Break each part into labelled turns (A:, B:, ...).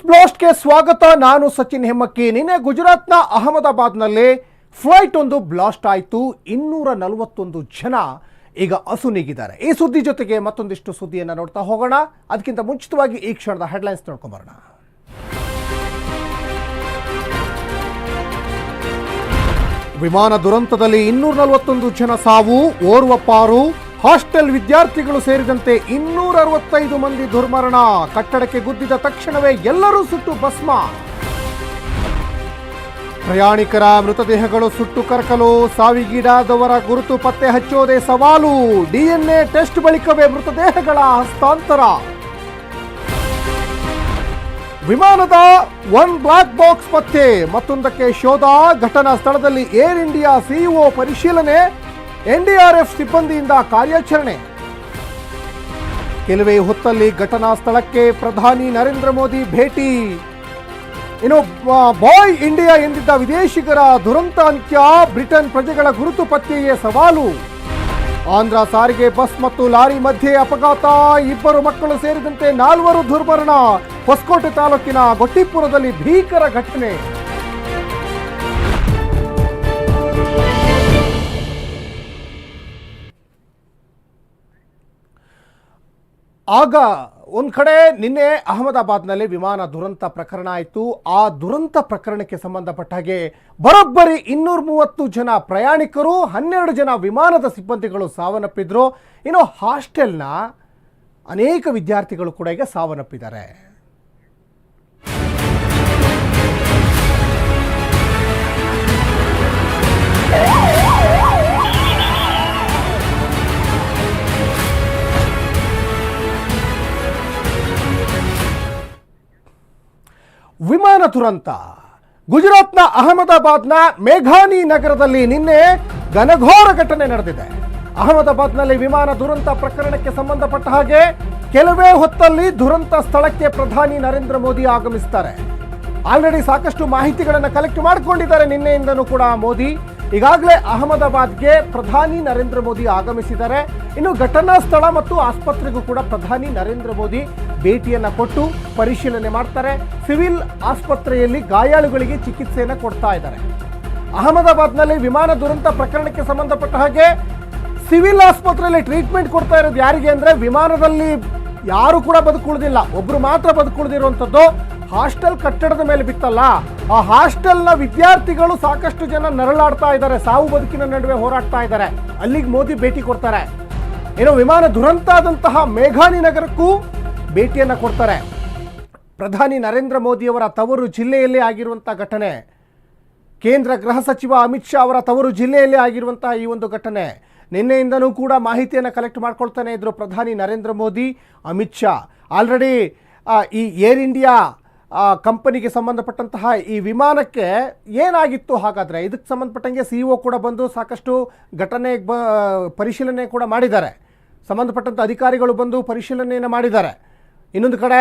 A: News ಬ್ಲಾಸ್ಟ್ಗೆ ಸ್ವಾಗತ. ನಾನು ಸಚಿನ್ ಹೆಮ್ಮಕ್ಕಿ ನಿನ್ನೆ ಗುಜರಾತ್ನ ಅಹಮದಾಬಾದ್ನಲ್ಲಿ ಫ್ಲೈಟ್ ಒಂದು ಬ್ಲಾಸ್ಟ್ ಆಯಿತು. ಇನ್ನೂರ ನಲವತ್ತೊಂದು ಜನ ಈಗ ಅಸುನೀಗಿದ್ದಾರೆ ಈ ಸುದ್ದಿ ಜೊತೆಗೆ ಮತ್ತೊಂದಿಷ್ಟು ಸುದ್ದಿಯನ್ನು ನೋಡ್ತಾ ಹೋಗೋಣ. ಅದಕ್ಕಿಂತ ಮುಂಚಿತವಾಗಿ ಈ ಕ್ಷಣದ ಹೆಡ್ಲೈನ್ಸ್ ನೋಡ್ಕೊಂಬರೋಣ. ವಿಮಾನ ದುರಂತದಲ್ಲಿ ಇನ್ನೂರ ನಲವತ್ತೊಂದು ಜನ ಸಾವು. ಓರ್ವ ಪಾರು. ಹಾಸ್ಟೆಲ್ ವಿದ್ಯಾರ್ಥಿಗಳು ಸೇರಿದಂತೆ ಇನ್ನೂರ ಅರವತ್ತೈದು ಮಂದಿ ದುರ್ಮರಣ. ಕಟ್ಟಡಕ್ಕೆ ಗುದ್ದಿದ ತಕ್ಷಣವೇ ಎಲ್ಲರೂ ಸುಟ್ಟು ಭಸ್ಮ. ಪ್ರಯಾಣಿಕರ ಮೃತದೇಹಗಳು ಸುಟ್ಟು ಕರಕಲು, ಸಾವಿಗೀಡಾದವರ ಗುರುತು ಪತ್ತೆ ಹಚ್ಚೋದೇ ಸವಾಲು. ಡಿಎನ್ಎ ಟೆಸ್ಟ್ ಬಳಿಕವೇ ಮೃತದೇಹಗಳ ಹಸ್ತಾಂತರ. ವಿಮಾನದ ಒನ್ ಬ್ಲಾಕ್ ಬಾಕ್ಸ್ ಪತ್ತೆ. ಮತ್ತೊಂದಕ್ಕೆ ಶೋಧ, ಘಟನಾ ಸ್ಥಳದಲ್ಲಿ ಏರ್ ಇಂಡಿಯಾ ಸಿಇಒ ಪರಿಶೀಲನೆ. ಎನ್ಡಿಆರ್ಎಫ್ ಸಿಬ್ಬಂದಿಯಿಂದ ಕಾರ್ಯಾಚರಣೆ. ಕೆಲವೇ ಹೊತ್ತಲ್ಲಿ ಘಟನಾ ಸ್ಥಳಕ್ಕೆ ಪ್ರಧಾನಿ ನರೇಂದ್ರ ಮೋದಿ ಭೇಟಿ. ಇನ್ನು ಬಾಯ್ ಇಂಡಿಯಾ ಎಂದಿದ್ದ ವಿದೇಶಿಗರ ದುರಂತ ಅಂತ್ಯ, ಬ್ರಿಟನ್ ಪ್ರಜೆಗಳ ಗುರುತು ಪತ್ತೆಯೇ ಸವಾಲು. ಆಂಧ್ರ ಸಾರಿಗೆ ಬಸ್ ಮತ್ತು ಲಾರಿ ಮಧ್ಯೆ ಅಪಘಾತ, ಇಬ್ಬರು ಮಕ್ಕಳು ಸೇರಿದಂತೆ ನಾಲ್ವರು ದುರ್ಮರಣ. ಹೊಸಕೋಟೆ ತಾಲೂಕಿನ ಗೊಟ್ಟಿಪುರದಲ್ಲಿ ಭೀಕರ ಘಟನೆ. ಆಗ ಒಂದು ಕಡೆ ನಿನ್ನೆ ಅಹಮದಾಬಾದ್ನಲ್ಲಿ ವಿಮಾನ ದುರಂತ ಪ್ರಕರಣ ಆಯಿತು. ಆ ದುರಂತ ಪ್ರಕರಣಕ್ಕೆ ಸಂಬಂಧಪಟ್ಟ ಹಾಗೆ ಬರೋಬ್ಬರಿ ಇನ್ನೂರ ಮೂವತ್ತು ಜನ ಪ್ರಯಾಣಿಕರು, ಹನ್ನೆರಡು ಜನ ವಿಮಾನದ ಸಿಬ್ಬಂದಿಗಳು ಸಾವನ್ನಪ್ಪಿದ್ರು. ಇನ್ನು ಹಾಸ್ಟೆಲ್ನ ಅನೇಕ ವಿದ್ಯಾರ್ಥಿಗಳು ಕೂಡ ಈಗ ಸಾವನ್ನಪ್ಪಿದ್ದಾರೆ. ವಿಮಾನ ದುರಂತ. ಗುಜರಾತ್ನ ಅಹಮದಾಬಾದ್ನ ಮೇಘಾನಿ ನಗರದಲ್ಲಿ ನಿನ್ನೆ ಘನಘೋರ ಘಟನೆ ನಡೆದಿದೆ. ಅಹಮದಾಬಾದ್ನಲ್ಲಿ ವಿಮಾನ ದುರಂತ ಪ್ರಕರಣಕ್ಕೆ ಸಂಬಂಧಪಟ್ಟ ಹಾಗೆ ಕೆಲವೇ ಹೊತ್ತಲ್ಲಿ ದುರಂತ ಸ್ಥಳಕ್ಕೆ ಪ್ರಧಾನಿ ನರೇಂದ್ರ ಮೋದಿ ಆಗಮಿಸ್ತಾರೆ. ಆಲ್ರೆಡಿ ಸಾಕಷ್ಟು ಮಾಹಿತಿಗಳನ್ನು ಕಲೆಕ್ಟ್ ಮಾಡಿಕೊಂಡಿದ್ದಾರೆ ನಿನ್ನೆಯಿಂದನೂ ಕೂಡ ಮೋದಿ. ಈಗಾಗಲೇ ಅಹಮದಾಬಾದ್ಗೆ ಪ್ರಧಾನಿ ನರೇಂದ್ರ ಮೋದಿ ಆಗಮಿಸಿದ್ದಾರೆ. ಇನ್ನು ಘಟನಾ ಸ್ಥಳ ಮತ್ತು ಆಸ್ಪತ್ರೆಗೂ ಕೂಡ ಪ್ರಧಾನಿ ನರೇಂದ್ರ ಮೋದಿ ಭೇಟಿಯನ್ನು ಕೊಟ್ಟು ಪರಿಶೀಲನೆ ಮಾಡ್ತಾರೆ. ಸಿವಿಲ್ ಆಸ್ಪತ್ರೆಯಲ್ಲಿ ಗಾಯಾಳುಗಳಿಗೆ ಚಿಕಿತ್ಸೆಯನ್ನು ಕೊಡ್ತಾ ಇದ್ದಾರೆ. ಅಹಮದಾಬಾದ್ನಲ್ಲಿ ವಿಮಾನ ದುರಂತ ಪ್ರಕರಣಕ್ಕೆ ಸಂಬಂಧಪಟ್ಟ ಹಾಗೆ ಸಿವಿಲ್ ಆಸ್ಪತ್ರೆಯಲ್ಲಿ ಟ್ರೀಟ್ಮೆಂಟ್ ಕೊಡ್ತಾ ಇರೋದು ಯಾರಿಗೆ ಅಂದ್ರೆ ವಿಮಾನದಲ್ಲಿ ಯಾರು ಕೂಡ ಬದುಕುಳಿದಿಲ್ಲ. ಒಬ್ರು ಮಾತ್ರ ಬದುಕುಳಿದಿರುವಂಥದ್ದು ಹಾಸ್ಟೆಲ್ ಕಟ್ಟಡದ ಮೇಲೆ ಬಿತ್ತಲ್ಲ? ಆ ಹಾಸ್ಟೆಲ್ನ ವಿದ್ಯಾರ್ಥಿಗಳು ಸಾಕಷ್ಟು ಜನ ನರಳಾಡ್ತಾ ಇದ್ದಾರೆ, ಸಾವು ಬದುಕಿನ ನಡುವೆ ಹೋರಾಡ್ತಾ ಇದ್ದಾರೆ. ಅಲ್ಲಿಗೆ ಮೋದಿ ಭೇಟಿ ಕೊಡ್ತಾರೆ. ಏನೋ ವಿಮಾನ ದುರಂತ ಆದಂತಹ ಮೇಘಾನಿ ನಗರಕ್ಕೂ ಭೇಟಿಯನ್ನ ಕೊಡ್ತಾರೆ. ಪ್ರಧಾನಿ ನರೇಂದ್ರ ಮೋದಿಯವರ ತವರು ಜಿಲ್ಲೆಯಲ್ಲಿ ಆಗಿರುವಂಥ ಘಟನೆ. ಕೇಂದ್ರ ಗೃಹ ಸಚಿವ ಅಮಿತ್ ಶಾ ಅವರ ತವರು ಜಿಲ್ಲೆಯಲ್ಲಿ ಆಗಿರುವಂತಹ ಈ ಒಂದು ಘಟನೆ. ನಿನ್ನೆಯಿಂದನೂ ಕೂಡ ಮಾಹಿತಿಯನ್ನು ಕಲೆಕ್ಟ್ ಮಾಡ್ಕೊಳ್ತಾನೆ ಇದ್ದರು ಪ್ರಧಾನಿ ನರೇಂದ್ರ ಮೋದಿ, ಅಮಿತ್ ಶಾ. ಆಲ್ರೆಡಿ ಈ ಏರ್ ಇಂಡಿಯಾ ಆ, ಕಂಪನಿಗೆ ಸಂಬಂಧಪಟ್ಟಂತಹ ಈ ವಿಮಾನಕ್ಕೆ ಏನಾಗಿತ್ತು ಹಾಗಾದರೆ? ಇದಕ್ಕೆ ಸಂಬಂಧಪಟ್ಟಂಗೆ ಸಿ ಕೂಡ ಬಂದು ಸಾಕಷ್ಟು ಘಟನೆ ಬ ಪರಿಶೀಲನೆ ಕೂಡ ಮಾಡಿದ್ದಾರೆ. ಸಂಬಂಧಪಟ್ಟಂಥ ಅಧಿಕಾರಿಗಳು ಬಂದು ಪರಿಶೀಲನೆಯನ್ನು ಮಾಡಿದ್ದಾರೆ. ಇನ್ನೊಂದು ಕಡೆ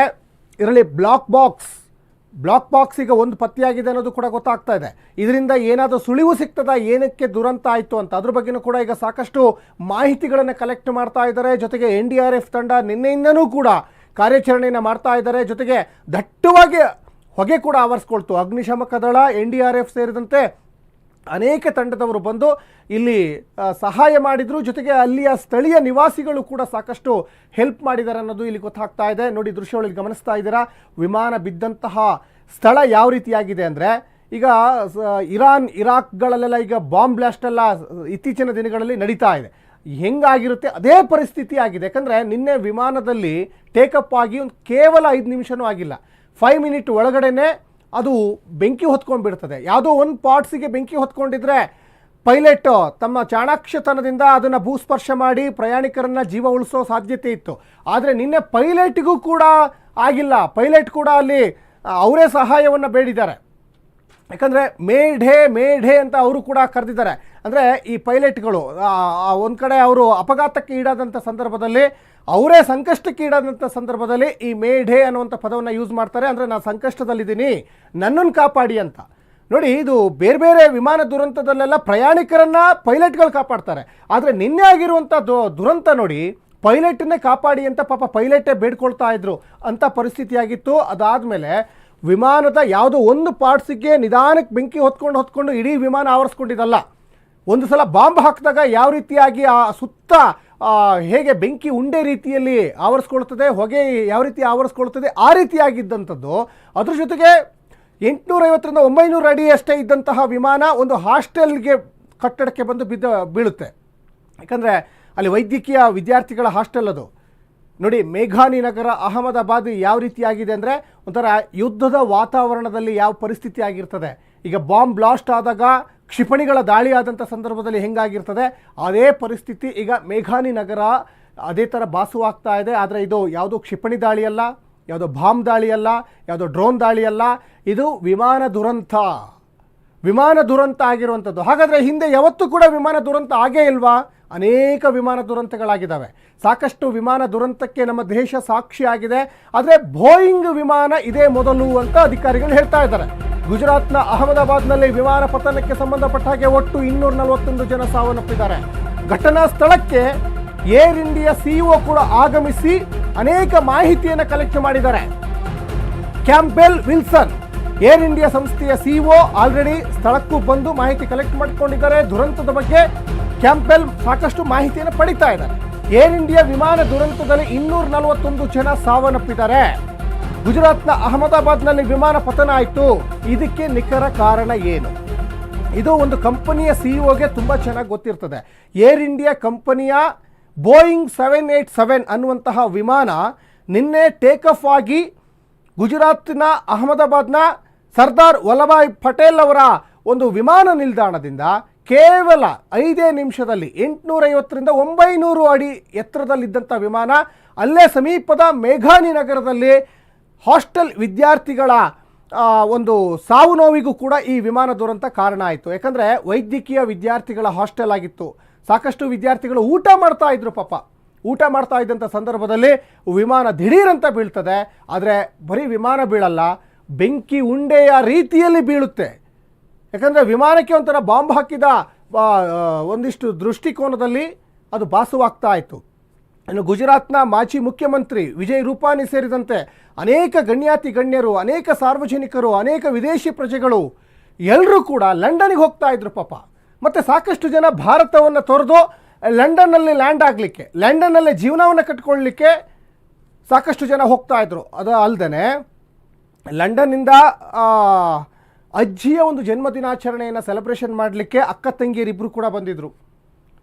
A: ಇದರಲ್ಲಿ ಬ್ಲಾಕ್ ಬಾಕ್ಸ್ ಬ್ಲಾಕ್ ಬಾಕ್ಸ್ ಈಗ ಒಂದು ಪತ್ತೆಯಾಗಿದೆ ಅನ್ನೋದು ಕೂಡ ಗೊತ್ತಾಗ್ತಾ ಇದೆ. ಇದರಿಂದ ಏನಾದರೂ ಸುಳಿವು ಸಿಗ್ತದ? ಏನಕ್ಕೆ ದುರಂತ ಆಯಿತು ಅಂತ? ಅದ್ರ ಬಗ್ಗೆನೂ ಕೂಡ ಈಗ ಸಾಕಷ್ಟು ಮಾಹಿತಿಗಳನ್ನು ಕಲೆಕ್ಟ್ ಮಾಡ್ತಾ ಇದ್ದಾರೆ. ಜೊತೆಗೆ ಎನ್ ಡಿ ಆರ್ ಎಫ್ ತಂಡ ನಿನ್ನೆಯಿಂದನೂ ಕೂಡ ಕಾರ್ಯಾಚರಣೆಯನ್ನು ಮಾಡ್ತಾ ಇದ್ದಾರೆ. ಜೊತೆಗೆ ದಟ್ಟವಾಗಿ ಹೊಗೆ ಕೂಡ ಆವರಿಸ್ಕೊಳ್ತು. ಅಗ್ನಿಶಾಮಕ ದಳ, ಎನ್ ಡಿ ಆರ್ ಎಫ್ ಸೇರಿದಂತೆ ಅನೇಕ ತಂಡದವರು ಬಂದು ಇಲ್ಲಿ ಸಹಾಯ ಮಾಡಿದರು. ಜೊತೆಗೆ ಅಲ್ಲಿಯ ಸ್ಥಳೀಯ ನಿವಾಸಿಗಳು ಕೂಡ ಸಾಕಷ್ಟು ಹೆಲ್ಪ್ ಮಾಡಿದ್ದಾರೆ ಅನ್ನೋದು ಇಲ್ಲಿ ಗೊತ್ತಾಗ್ತಾ ಇದೆ. ನೋಡಿ, ದೃಶ್ಯಗಳಲ್ಲಿ ಗಮನಿಸ್ತಾ ಇದ್ದೀರಾ? ವಿಮಾನ ಬಿದ್ದಂತಹ ಸ್ಥಳ ಯಾವ ರೀತಿಯಾಗಿದೆ ಅಂದರೆ, ಈಗ ಇರಾನ್, ಇರಾಕ್ಗಳಲ್ಲೆಲ್ಲ ಈಗ ಬಾಂಬ್ ಬ್ಲಾಸ್ಟ್ ಎಲ್ಲ ಇತ್ತೀಚಿನ ದಿನಗಳಲ್ಲಿ ನಡೀತಾ ಇದೆ. ಹೆಂಗಾಗಿರುತ್ತೆ? ಅದೇ ಪರಿಸ್ಥಿತಿ ಆಗಿದೆ. ಯಾಕಂದರೆ ನಿನ್ನೆ ವಿಮಾನದಲ್ಲಿ ಟೇಕಪ್ ಆಗಿ ಒಂದು ಕೇವಲ ಐದು ನಿಮಿಷನೂ ಆಗಿಲ್ಲ. ಫೈವ್ ಮಿನಿಟ್ ಒಳಗಡೆನೆ ಅದು ಬೆಂಕಿ ಹೊತ್ಕೊಂಡು ಬಿಡ್ತದೆ. ಯಾವುದೋ ಒಂದು ಪಾರ್ಟ್ಸಿಗೆ ಬೆಂಕಿ ಹೊತ್ಕೊಂಡಿದ್ರೆ ಪೈಲಟ್ ತಮ್ಮ ಚಾಣಾಕ್ಷತನದಿಂದ ಅದನ್ನು ಭೂಸ್ಪರ್ಶ ಮಾಡಿ ಪ್ರಯಾಣಿಕರನ್ನ ಜೀವ ಉಳಿಸೋ ಸಾಧ್ಯತೆ ಇತ್ತು. ಆದರೆ ನಿನ್ನೆ ಪೈಲಟ್ಗೂ ಕೂಡ ಆಗಿಲ್ಲ. ಪೈಲಟ್ ಕೂಡ ಅಲ್ಲಿ ಅವರೇ ಸಹಾಯವನ್ನು ಬೇಡಿದ್ದಾರೆ. ಯಾಕಂದರೆ ಮೇಢೆ ಮೇಢೆ ಅಂತ ಅವರು ಕೂಡ ಕರೆದಿದ್ದಾರೆ. ಅಂದರೆ ಈ ಪೈಲಟ್ಗಳು ಒಂದು ಕಡೆ ಅವರು ಅಪಘಾತಕ್ಕೆ ಈಡಾದಂಥ ಸಂದರ್ಭದಲ್ಲಿ, ಅವರೇ ಸಂಕಷ್ಟಕ್ಕೆ ಈಡಾದಂಥ ಸಂದರ್ಭದಲ್ಲಿ ಈ ಮೇಢೆ ಅನ್ನುವಂಥ ಪದವನ್ನು ಯೂಸ್ ಮಾಡ್ತಾರೆ. ಅಂದರೆ ನಾನು ಸಂಕಷ್ಟದಲ್ಲಿದ್ದೀನಿ, ನನ್ನನ್ನು ಕಾಪಾಡಿ ಅಂತ. ನೋಡಿ, ಇದು ಬೇರೆ ಬೇರೆ ವಿಮಾನ ದುರಂತದಲ್ಲೆಲ್ಲ ಪ್ರಯಾಣಿಕರನ್ನು ಪೈಲಟ್ಗಳು ಕಾಪಾಡ್ತಾರೆ. ಆದರೆ ನಿನ್ನೆ ಆಗಿರುವಂಥ ದು, ದುರಂತ ನೋಡಿ, ಪೈಲಟ್ನೇ ಕಾಪಾಡಿ ಅಂತ ಪಾಪ ಪೈಲಟೇ ಬೇಡ್ಕೊಳ್ತಾ ಇದ್ರು ಅಂತ ಪರಿಸ್ಥಿತಿ ಆಗಿತ್ತು ಅದಾದಮೇಲೆ ವಿಮಾನದ ಯಾವುದೋ ಒಂದು ಪಾರ್ಟ್ಸಿಗೆ ನಿಧಾನಕ್ಕೆ ಬೆಂಕಿ ಹೊತ್ಕೊಂಡು ಹೊತ್ಕೊಂಡು ಇಡೀ ವಿಮಾನ ಆವರಿಸ್ಕೊಂಡಿದ್ದಲ್ಲ. ಒಂದು ಸಲ ಬಾಂಬ್ ಹಾಕಿದಾಗ ಯಾವ ರೀತಿಯಾಗಿ ಆ ಸುತ್ತ ಹೇಗೆ ಬೆಂಕಿ ಉಂಡೆ ರೀತಿಯಲ್ಲಿ ಆವರಿಸ್ಕೊಳ್ತದೆ, ಹೊಗೆ ಯಾವ ರೀತಿ ಆವರಿಸ್ಕೊಳ್ತದೆ, ಆ ರೀತಿಯಾಗಿದ್ದಂಥದ್ದು, ಅದ್ರ ಜೊತೆಗೆ ಎಂಟುನೂರೈವತ್ತರಿಂದ ಒಂಬೈನೂರು ಅಡಿ ಅಷ್ಟೇ ಇದ್ದಂತಹ ವಿಮಾನ ಒಂದು ಹಾಸ್ಟೆಲ್ಗೆ ಕಟ್ಟಡಕ್ಕೆ ಬಂದು ಬಿದ್ದ, ಬೀಳುತ್ತೆ. ಯಾಕಂದರೆ ಅಲ್ಲಿ ವೈದ್ಯಕೀಯ ವಿದ್ಯಾರ್ಥಿಗಳ ಹಾಸ್ಟೆಲ್ ಅದು. ನೋಡಿ, ಮೇಘಾನಿ ನಗರ, ಅಹಮದಾಬಾದ್ ಯಾವ ರೀತಿಯಾಗಿದೆ ಅಂದರೆ ಒಂಥರ ಯುದ್ಧದ ವಾತಾವರಣದಲ್ಲಿ ಯಾವ ಪರಿಸ್ಥಿತಿ ಆಗಿರ್ತದೆ. ಈಗ ಬಾಂಬ್ ಬ್ಲಾಸ್ಟ್ ಆದಾಗ ಕ್ಷಿಪಣಿಗಳ ದಾಳಿ ಆದಂಥ ಸಂದರ್ಭದಲ್ಲಿ ಹೆಂಗಾಗಿರ್ತದೆ? ಅದೇ ಪರಿಸ್ಥಿತಿ ಈಗ ಮೇಘಾನಿ ನಗರ ಅದೇ ಥರ ಆಗ್ತಾ ಇದೆ. ಆದರೆ ಇದು ಯಾವುದೋ ಕ್ಷಿಪಣಿ ದಾಳಿಯಲ್ಲ, ಯಾವುದೋ ಬಾಂಬ್ ದಾಳಿಯಲ್ಲ, ಯಾವುದೋ ಡ್ರೋನ್ ದಾಳಿಯಲ್ಲ, ಇದು ವಿಮಾನ ದುರಂತ. ವಿಮಾನ ದುರಂತ ಆಗಿರುವಂಥದ್ದು ಹಾಗಾದರೆ ಹಿಂದೆ ಯಾವತ್ತೂ ಕೂಡ ವಿಮಾನ ದುರಂತ ಆಗೇ ಇಲ್ವಾ? ಅನೇಕ ವಿಮಾನ ದುರಂತಗಳಾಗಿದ್ದಾವೆ. ಸಾಕಷ್ಟು ವಿಮಾನ ದುರಂತಕ್ಕೆ ನಮ್ಮ ದೇಶ ಸಾಕ್ಷಿಯಾಗಿದೆ. ಆದರೆ ಬೋಯಿಂಗ್ ವಿಮಾನ ಇದೇ ಮೊದಲು ಅಂತ ಅಧಿಕಾರಿಗಳು ಹೇಳ್ತಾ ಇದ್ದಾರೆ. ಗುಜರಾತ್ನ ಅಹಮದಾಬಾದ್ನಲ್ಲಿ ವಿಮಾನ ಪತನಕ್ಕೆ ಸಂಬಂಧಪಟ್ಟ ಹಾಗೆ ಒಟ್ಟು ಇನ್ನೂರ ನಲವತ್ತೊಂದು ಜನ ಸಾವನ್ನಪ್ಪಿದ್ದಾರೆ. ಘಟನಾ ಸ್ಥಳಕ್ಕೆ ಏರ್ ಇಂಡಿಯಾ ಸಿಇಒ ಕೂಡ ಆಗಮಿಸಿ ಅನೇಕ ಮಾಹಿತಿಯನ್ನು ಕಲೆಕ್ಟ್ ಮಾಡಿದ್ದಾರೆ. ಕ್ಯಾಂಪೆಲ್ ವಿಲ್ಸನ್, ಏರ್ ಇಂಡಿಯಾ ಸಂಸ್ಥೆಯ ಸಿಇಒ ಆಲ್ರೆಡಿ ಸ್ಥಳಕ್ಕೂ ಬಂದು ಮಾಹಿತಿ ಕಲೆಕ್ಟ್ ಮಾಡಿಕೊಂಡಿದ್ದಾರೆ. ದುರಂತದ ಬಗ್ಗೆ ಕ್ಯಾಂಪೆಲ್ ಸಾಕಷ್ಟು ಮಾಹಿತಿಯನ್ನು ಪಡಿತಾ ಇದ್ದಾರೆ. ಏರ್ ಇಂಡಿಯಾ ವಿಮಾನ ದುರಂತದಲ್ಲಿ ಇನ್ನೂರ ನಲವತ್ತೊಂದು ಜನ ಸಾವನ್ನಪ್ಪಿದ್ದಾರೆ. ಗುಜರಾತ್ನ ಅಹಮದಾಬಾದ್ನಲ್ಲಿ ವಿಮಾನ ಪತನ ಆಯಿತು. ಇದಕ್ಕೆ ನಿಖರ ಕಾರಣ ಏನು? ಇದು ಒಂದು ಕಂಪನಿಯ ಸಿಇಒಗೆ ತುಂಬ ಚೆನ್ನಾಗಿ ಗೊತ್ತಿರ್ತದೆ. ಏರ್ ಇಂಡಿಯಾ ಕಂಪನಿಯ ಬೋಯಿಂಗ್ ಸೆವೆನ್ ಏಯ್ಟ್ ಸೆವೆನ್ ಅನ್ನುವಂತಹ ವಿಮಾನ ನಿನ್ನೆ ಟೇಕ್ ಆಫ್ ಆಗಿ ಗುಜರಾತ್ನ ಅಹಮದಾಬಾದ್ನ ಸರ್ದಾರ್ ವಲ್ಲಭಾಯ್ ಪಟೇಲ್ ಅವರ ಒಂದು ವಿಮಾನ ನಿಲ್ದಾಣದಿಂದ ಕೇವಲ ಐದೇ ನಿಮಿಷದಲ್ಲಿ ಎಂಟುನೂರೈವತ್ತರಿಂದ ಒಂಬೈನೂರು ಅಡಿ ಎತ್ತರದಲ್ಲಿದ್ದಂಥ ವಿಮಾನ, ಅಲ್ಲೇ ಸಮೀಪದ ಮೇಘಾನಿ ನಗರದಲ್ಲಿ ಹಾಸ್ಟೆಲ್ ವಿದ್ಯಾರ್ಥಿಗಳ ಒಂದು ಸಾವು ನೋವಿಗೂ ಕೂಡ ಈ ವಿಮಾನ ದುರಂತ ಕಾರಣ ಆಯಿತು. ಯಾಕಂದರೆ ವೈದ್ಯಕೀಯ ವಿದ್ಯಾರ್ಥಿಗಳ ಹಾಸ್ಟೆಲ್ ಆಗಿತ್ತು. ಸಾಕಷ್ಟು ವಿದ್ಯಾರ್ಥಿಗಳು ಊಟ ಮಾಡ್ತಾ ಇದ್ರು ಪಾಪ. ಊಟ ಮಾಡ್ತಾ ಇದ್ದಂಥ ಸಂದರ್ಭದಲ್ಲಿ ವಿಮಾನ ದಿಢೀರಂತ ಬೀಳ್ತದೆ. ಆದರೆ ಬರೀ ವಿಮಾನ ಬೀಳಲ್ಲ, ಬೆಂಕಿ ಉಂಡೆಯ ರೀತಿಯಲ್ಲಿ ಬೀಳುತ್ತೆ. ಯಾಕಂದರೆ ವಿಮಾನಕ್ಕೆ ಒಂಥರ ಬಾಂಬ್ ಹಾಕಿದ ಒಂದಿಷ್ಟು ದೃಷ್ಟಿಕೋನದಲ್ಲಿ ಅದು ಭಾಸವಾಗ್ತಾ ಇತ್ತು ಇನ್ನು ಗುಜರಾತ್ನ ಮಾಜಿ ಮುಖ್ಯಮಂತ್ರಿ ವಿಜಯ್ ರೂಪಾನಿ ಸೇರಿದಂತೆ ಅನೇಕ ಗಣ್ಯಾತಿ ಗಣ್ಯರು, ಅನೇಕ ಸಾರ್ವಜನಿಕರು, ಅನೇಕ ವಿದೇಶಿ ಪ್ರಜೆಗಳು ಎಲ್ಲರೂ ಕೂಡ ಲಂಡನ್ಗೆ ಹೋಗ್ತಾ ಇದ್ರು ಪಾಪ. ಮತ್ತು ಸಾಕಷ್ಟು ಜನ ಭಾರತವನ್ನು ತೊರೆದು ಲಂಡನ್ನಲ್ಲಿ ಲ್ಯಾಂಡ್ ಆಗಲಿಕ್ಕೆ, ಲಂಡನ್ನಲ್ಲೇ ಜೀವನವನ್ನು ಕಟ್ಕೊಳ್ಳಲಿಕ್ಕೆ ಸಾಕಷ್ಟು ಜನ ಹೋಗ್ತಾ ಇದ್ರು. ಅದು ಅಲ್ಲದೆ ಲಂಡನ್ನಿಂದ ಅಜ್ಜಿಯ ಒಂದು ಜನ್ಮದಿನಾಚರಣೆಯನ್ನು ಸೆಲೆಬ್ರೇಷನ್ ಮಾಡಲಿಕ್ಕೆ ಅಕ್ಕ ತಂಗಿಯರಿಬ್ಬರು ಕೂಡ ಬಂದಿದ್ದರು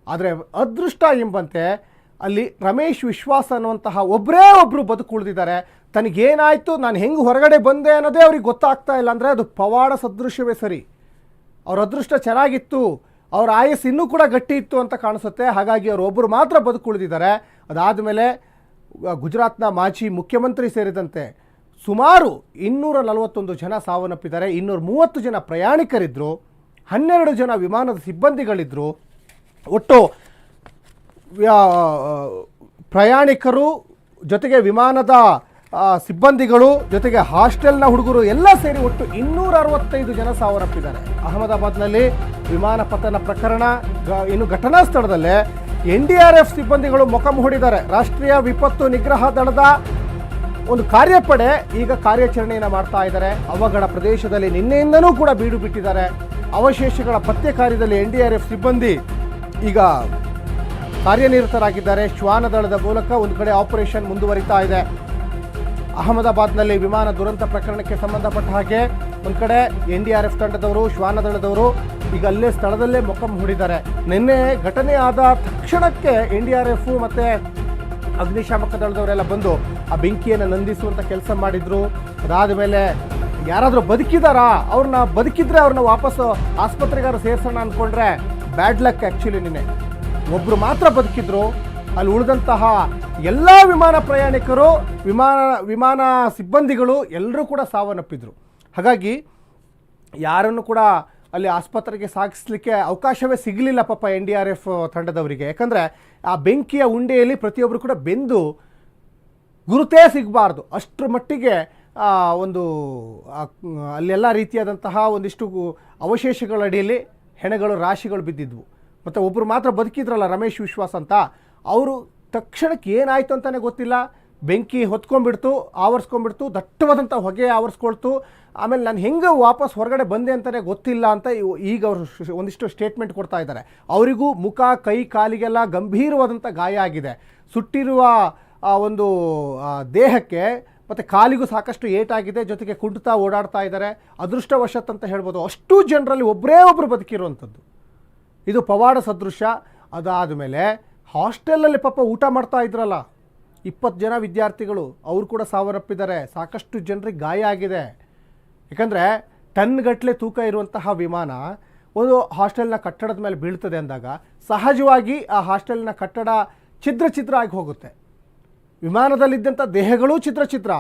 A: ಆದರೆ ಅದೃಷ್ಟ ಎಂಬಂತೆ ಅಲ್ಲಿ ರಮೇಶ್ ವಿಶ್ವಾಸ ಅನ್ನುವಂತಹ ಒಬ್ಬರೇ ಒಬ್ಬರು ಬದುಕುಳಿದಿದ್ದಾರೆ. ತನಗೇನಾಯಿತು? ನಾನು ಹೆಂಗೆ ಹೊರಗಡೆ ಬಂದೆ ಅನ್ನೋದೇ ಅವ್ರಿಗೆ ಗೊತ್ತಾಗ್ತಾ ಇಲ್ಲ ಅಂದರೆ ಅದು ಪವಾಡ ಸದೃಶ್ಯವೇ ಸರಿ. ಅವ್ರ ಅದೃಷ್ಟ ಚೆನ್ನಾಗಿತ್ತು. ಅವ್ರ ಆಯಸ್ಸು ಇನ್ನೂ ಕೂಡ ಗಟ್ಟಿ ಇತ್ತು ಅಂತ ಕಾಣಿಸುತ್ತೆ. ಹಾಗಾಗಿ ಅವರು ಒಬ್ಬರು ಮಾತ್ರ ಬದುಕುಳಿದಿದ್ದಾರೆ. ಅದಾದಮೇಲೆ ಗುಜರಾತ್ನ ಮಾಜಿ ಮುಖ್ಯಮಂತ್ರಿ ಸೇರಿದಂತೆ ಸುಮಾರು ಇನ್ನೂರ ನಲವತ್ತೊಂದು ಜನ ಸಾವನ್ನಪ್ಪಿದ್ದಾರೆ. ಇನ್ನೂರ ಮೂವತ್ತು ಜನ ಪ್ರಯಾಣಿಕರಿದ್ದರು ಹನ್ನೆರಡು ಜನ ವಿಮಾನದ ಸಿಬ್ಬಂದಿಗಳಿದ್ದರು ಒಟ್ಟು ಪ್ರಯಾಣಿಕರು ಜೊತೆಗೆ ವಿಮಾನದ ಸಿಬ್ಬಂದಿಗಳು ಜೊತೆಗೆ ಹಾಸ್ಟೆಲ್ನ ಹುಡುಗರು ಎಲ್ಲ ಸೇರಿ ಒಟ್ಟು ಇನ್ನೂರ ಅರವತ್ತೈದು ಜನ ಸಾವರಪ್ಪಿದ್ದಾರೆ. ಅಹಮದಾಬಾದ್ನಲ್ಲಿ ವಿಮಾನ ಪತನ ಪ್ರಕರಣ ಇನ್ನು ಘಟನಾ ಸ್ಥಳದಲ್ಲೇ ಎನ್ ಡಿ ಆರ್ ಎಫ್ ಸಿಬ್ಬಂದಿಗಳು ಮೊಕಂ ಹೂಡಿದ್ದಾರೆ. ರಾಷ್ಟ್ರೀಯ ವಿಪತ್ತು ನಿಗ್ರಹ ದಳದ ಒಂದು ಕಾರ್ಯಪಡೆ ಈಗ ಕಾರ್ಯಾಚರಣೆಯನ್ನು ಮಾಡ್ತಾ ಇದ್ದಾರೆ. ಅವಘಡ ಪ್ರದೇಶದಲ್ಲಿ ನಿನ್ನೆಯಿಂದನೂ ಕೂಡ ಬೀಡು ಬಿಟ್ಟಿದ್ದಾರೆ. ಅವಶೇಷಗಳ ಪತ್ತೆ ಕಾರ್ಯದಲ್ಲಿ ಎನ್ ಡಿ ಆರ್ ಎಫ್ ಸಿಬ್ಬಂದಿ ಈಗ ಕಾರ್ಯನಿರತರಾಗಿದ್ದಾರೆ. ಶ್ವಾನದಳದ ಮೂಲಕ ಒಂದು ಕಡೆ ಆಪರೇಷನ್ ಮುಂದುವರಿತಾ ಇದೆ. ಅಹಮದಾಬಾದ್ನಲ್ಲಿ ವಿಮಾನ ದುರಂತ ಪ್ರಕರಣಕ್ಕೆ ಸಂಬಂಧಪಟ್ಟ ಹಾಗೆ ಒಂದು ಕಡೆ ಎನ್ ಡಿ ಆರ್ ಎಫ್ ತಂಡದವರು, ಶ್ವಾನದಳದವರು ಈಗ ಅಲ್ಲೇ ಸ್ಥಳದಲ್ಲೇ ಮೊಕಂ ಹೂಡಿದ್ದಾರೆ. ನಿನ್ನೆ ಘಟನೆ ಆದ ತಕ್ಷಣಕ್ಕೆ ಎನ್ ಡಿ ಆರ್ ಎಫ್ ಮತ್ತು ಅಗ್ನಿಶಾಮಕ ದಳದವರೆಲ್ಲ ಬಂದು ಆ ಬೆಂಕಿಯನ್ನು ನಂದಿಸುವಂಥ ಕೆಲಸ ಮಾಡಿದ್ರು. ಅದಾದ ಮೇಲೆ ಯಾರಾದರೂ ಬದುಕಿದಾರಾ? ಅವ್ರನ್ನ ಬದುಕಿದ್ರೆ ಅವ್ರನ್ನ ವಾಪಸ್ಸು ಆಸ್ಪತ್ರೆಗಾರು ಸೇರಿಸೋಣ ಅಂದ್ಕೊಂಡ್ರೆ ಬ್ಯಾಡ್ ಲಕ್ ಆ್ಯಕ್ಚುಲಿ ನಿನ್ನೆ. ಒಬ್ಬರು ಮಾತ್ರ ಬದುಕಿದ್ರು, ಅಲ್ಲಿ ಉಳಿದಂತಹ ಎಲ್ಲ ವಿಮಾನ ಪ್ರಯಾಣಿಕರು, ವಿಮಾನ ವಿಮಾನ ಸಿಬ್ಬಂದಿಗಳು ಎಲ್ಲರೂ ಕೂಡ ಸಾವನ್ನಪ್ಪಿದ್ರು. ಹಾಗಾಗಿ ಯಾರನ್ನು ಕೂಡ ಅಲ್ಲಿ ಆಸ್ಪತ್ರೆಗೆ ಸಾಗಿಸ್ಲಿಕ್ಕೆ ಅವಕಾಶವೇ ಸಿಗಲಿಲ್ಲ ಪಾಪ ಎನ್ ಡಿ ಆರ್ ಎಫ್ ತಂಡದವರಿಗೆ. ಯಾಕಂದರೆ ಆ ಬೆಂಕಿಯ ಉಂಡೆಯಲ್ಲಿ ಪ್ರತಿಯೊಬ್ಬರು ಕೂಡ ಬೆಂದು ಗುರುತೇ ಸಿಗಬಾರ್ದು. ಅಷ್ಟರ ಮಟ್ಟಿಗೆ ಒಂದು ಅಲ್ಲೆಲ್ಲ ರೀತಿಯಾದಂತಹ ಒಂದಿಷ್ಟು ಅವಶೇಷಗಳ ಅಡಿಯಲ್ಲಿ ಹೆಣಗಳು, ರಾಶಿಗಳು ಬಿದ್ದಿದ್ವು. ಮತ್ತು ಒಬ್ಬರು ಮಾತ್ರ ಬದುಕಿದ್ರಲ್ಲ ರಮೇಶ್ ವಿಶ್ವಾಸ್ ಅಂತ, ಅವರು ತಕ್ಷಣಕ್ಕೆ ಏನಾಯಿತು ಅಂತಲೇ ಗೊತ್ತಿಲ್ಲ. ಬೆಂಕಿ ಹೊತ್ಕೊಂಡ್ಬಿಡ್ತು, ಆವರಿಸ್ಕೊಂಡ್ಬಿಡ್ತು ದಟ್ಟವಾದಂಥ ಹೊಗೆ ಆವರಿಸ್ಕೊಳ್ತು. ಆಮೇಲೆ ನಾನು ಹೆಂಗೆ ವಾಪಸ್ ಹೊರಗಡೆ ಬಂದೆ ಅಂತಲೇ ಗೊತ್ತಿಲ್ಲ ಅಂತ ಈಗ ಅವರು ಒಂದಿಷ್ಟು ಸ್ಟೇಟ್ಮೆಂಟ್ ಕೊಡ್ತಾ ಇದ್ದಾರೆ. ಅವರಿಗೂ ಮುಖ, ಕೈ, ಕಾಲಿಗೆಲ್ಲ ಗಂಭೀರವಾದಂಥ ಗಾಯ ಆಗಿದೆ. ಸುಟ್ಟಿರುವ ಒಂದು ದೇಹಕ್ಕೆ ಮತ್ತು ಕಾಲಿಗೂ ಸಾಕಷ್ಟು ಏಟಾಗಿದೆ, ಜೊತೆಗೆ ಕುಂಟುತ್ತಾ ಓಡಾಡ್ತಾ ಇದ್ದಾರೆ. ಅದೃಷ್ಟವಶತ್ ಅಂತ ಹೇಳ್ಬೋದು. ಅಷ್ಟು ಜನರಲ್ಲಿ ಒಬ್ಬರೇ ಒಬ್ಬರು ಬದುಕಿರುವಂಥದ್ದು ಇದು ಪವಾಡ ಸದೃಶ. ಅದಾದ ಮೇಲೆ ಹಾಸ್ಟೆಲಲ್ಲಿ ಪಾಪ ಊಟ ಮಾಡ್ತಾ ಇದ್ರಲ್ಲ. ಇಪ್ಪತ್ತು ಜನ ವಿದ್ಯಾರ್ಥಿಗಳು, ಅವರು ಕೂಡ ಸಾವನ್ನಪ್ಪಿದ್ದಾರೆ ಸಾಕಷ್ಟು ಜನರಿಗೆ ಗಾಯ ಆಗಿದೆ. ಯಾಕಂದರೆ ಟನ್ಗಟ್ಟಲೆ ತೂಕ ಇರುವಂತಹ ವಿಮಾನ ಒಂದು ಹಾಸ್ಟೆಲ್ನ ಕಟ್ಟಡದ ಮೇಲೆ ಬೀಳ್ತದೆ ಅಂದಾಗ ಸಹಜವಾಗಿ ಆ ಹಾಸ್ಟೆಲ್ನ ಕಟ್ಟಡ ಛಿದ್ರ ಛಿದ್ರ ಆಗಿ ಹೋಗುತ್ತೆ. ವಿಮಾನದಲ್ಲಿದ್ದಂಥ ದೇಹಗಳೂ ಚಿತ್ರ ಚಿತ್ರ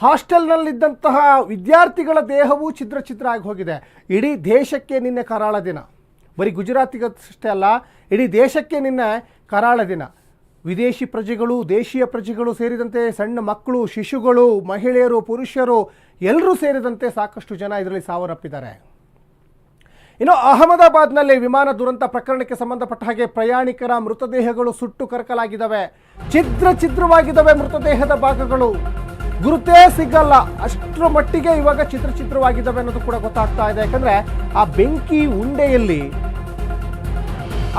A: ಹಾಸ್ಟೆಲ್ನಲ್ಲಿದ್ದಂತಹ ವಿದ್ಯಾರ್ಥಿಗಳ ದೇಹವೂ ಚಿತ್ರ ಚಿತ್ರ ಆಗಿ ಹೋಗಿದೆ. ಇಡೀ ದೇಶಕ್ಕೆ ನಿನ್ನೆ ಕರಾಳ ದಿನ. ಬರೀ ಗುಜರಾತಿಗಷ್ಟೇ ಅಲ್ಲ, ಇಡೀ ದೇಶಕ್ಕೆ ನಿನ್ನೆ ಕರಾಳ ದಿನ. ವಿದೇಶಿ ಪ್ರಜೆಗಳು, ದೇಶೀಯ ಪ್ರಜೆಗಳು ಸೇರಿದಂತೆ ಸಣ್ಣ ಮಕ್ಕಳು, ಶಿಶುಗಳು, ಮಹಿಳೆಯರು, ಪುರುಷರು ಎಲ್ಲರೂ ಸೇರಿದಂತೆ ಸಾಕಷ್ಟು ಜನ ಇದರಲ್ಲಿ ಸಾವನ್ನಪ್ಪಿದ್ದಾರೆ. ಇನ್ನು ಅಹಮದಾಬಾದ್ನಲ್ಲಿ ವಿಮಾನ ದುರಂತ ಪ್ರಕರಣಕ್ಕೆ ಸಂಬಂಧಪಟ್ಟ ಹಾಗೆ ಪ್ರಯಾಣಿಕರ ಮೃತದೇಹಗಳು ಸುಟ್ಟು ಕರಕಲಾಗಿದ್ದಾವೆ. ಛಿದ್ರ ಛಿದ್ರವಾಗಿದ್ದಾವೆ ಮೃತದೇಹದ ಭಾಗಗಳು. ಗುರುತೇ ಸಿಗಲ್ಲ. ಅಷ್ಟರ ಮಟ್ಟಿಗೆ ಇವಾಗ ಚಿತ್ರ ಚಿತ್ರವಾಗಿದ್ದಾವೆ ಅನ್ನೋದು ಕೂಡ ಗೊತ್ತಾಗ್ತಾ ಇದೆ. ಯಾಕಂದ್ರೆ ಆ ಬೆಂಕಿ ಉಂಡೆಯಲ್ಲಿ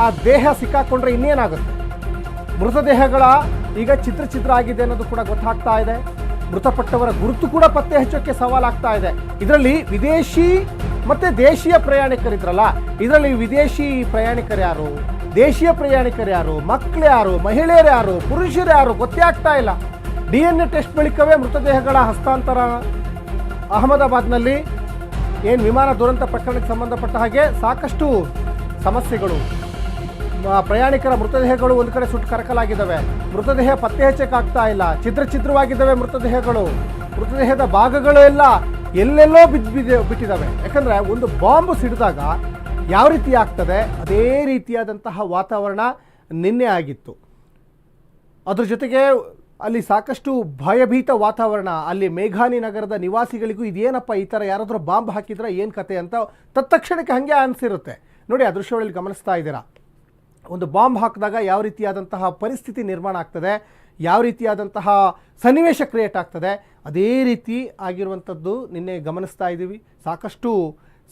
A: ಆ ದೇಹ ಸಿಕ್ಕಾಕೊಂಡ್ರೆ ಇನ್ನೇನಾಗುತ್ತೆ? ಮೃತದೇಹಗಳ ಈಗ ಚಿತ್ರ ಚಿತ್ರ ಆಗಿದೆ ಅನ್ನೋದು ಕೂಡ ಗೊತ್ತಾಗ್ತಾ ಇದೆ. ಮೃತಪಟ್ಟವರ ಗುರುತು ಕೂಡ ಪತ್ತೆ ಹಚ್ಚೋಕ್ಕೆ ಸವಾಲಾಗ್ತಾ ಇದೆ. ಇದರಲ್ಲಿ ವಿದೇಶಿ ಮತ್ತೆ ದೇಶೀಯ ಪ್ರಯಾಣಿಕರಿದ್ರಲ್ಲ, ಇದರಲ್ಲಿ ವಿದೇಶಿ ಪ್ರಯಾಣಿಕರು ಯಾರು? ದೇಶೀಯ ಪ್ರಯಾಣಿಕರು ಯಾರು? ಮಕ್ಕಳು ಯಾರು? ಮಹಿಳೆಯರು ಯಾರು? ಪುರುಷರು ಯಾರು? ಗೊತ್ತೇ ಆಗ್ತಾ ಇಲ್ಲ. ಡಿ ಎನ್ ಎ ಟೆಸ್ಟ್ ಬಳಿಕವೇ ಮೃತದೇಹಗಳ ಹಸ್ತಾಂತರ ಅಹಮದಾಬಾದ್ನಲ್ಲಿ. ಏನು ವಿಮಾನ ದುರಂತ ಪ್ರಕರಣಕ್ಕೆ ಸಂಬಂಧಪಟ್ಟ ಹಾಗೆ ಸಾಕಷ್ಟು ಸಮಸ್ಯೆಗಳು. ಪ್ರಯಾಣಿಕರ ಮೃತದೇಹಗಳು ಒಂದು ಕಡೆ ಸುಟ್ಟು ಕರಕಲಾಗಿದ್ದಾವೆ. ಮೃತದೇಹ ಪತ್ತೆ ಹೆಚ್ಚಕ್ಕಾಗ್ತಾ ಇಲ್ಲ. ಚಿತ್ರ ಚಿತ್ರವಾಗಿದ್ದಾವೆ ಮೃತದೇಹಗಳು. ಮೃತದೇಹದ ಭಾಗಗಳು ಎಲ್ಲ ಎಲ್ಲೆಲ್ಲೋ ಬಿದ್ದು ಬಿಟ್ಟಿದ್ದಾವೆ. ಯಾಕಂದರೆ ಒಂದು ಬಾಂಬ್ ಸಿಡಿದಾಗ ಯಾವ ರೀತಿ ಆಗ್ತದೆ? ಅದೇ ರೀತಿಯಾದಂತಹ ವಾತಾವರಣ ನಿನ್ನೆ ಆಗಿತ್ತು. ಅದ್ರ ಜೊತೆಗೆ ಅಲ್ಲಿ ಸಾಕಷ್ಟು ಭಯಭೀತ ವಾತಾವರಣ, ಅಲ್ಲಿ ಮೇಘಾನಿ ನಗರದ ನಿವಾಸಿಗಳಿಗೂ ಇದೇನಪ್ಪ ಈ ಥರ ಯಾರಾದರೂ ಬಾಂಬ್ ಹಾಕಿದ್ರೆ ಏನು ಕತೆ ಅಂತ ತತ್ಕ್ಷಣಕ್ಕೆ ಹಾಗೆ ಅನಿಸಿರುತ್ತೆ. ನೋಡಿ, ಆ ದೃಶ್ಯಗಳಲ್ಲಿ ಗಮನಿಸ್ತಾ ಇದ್ದೀರಾ? ಒಂದು ಬಾಂಬ್ ಹಾಕಿದಾಗ ಯಾವ ರೀತಿಯಾದಂತಹ ಪರಿಸ್ಥಿತಿ ನಿರ್ಮಾಣ ಆಗ್ತದೆ, ಯಾವ ರೀತಿಯಾದಂತಹ ಸನ್ನಿವೇಶ ಕ್ರಿಯೇಟ್ ಆಗ್ತದೆ, ಅದೇ ರೀತಿ ಆಗಿರುವಂಥದ್ದು ನಿನ್ನೆ ಗಮನಿಸ್ತಾ ಇದ್ದೀವಿ. ಸಾಕಷ್ಟು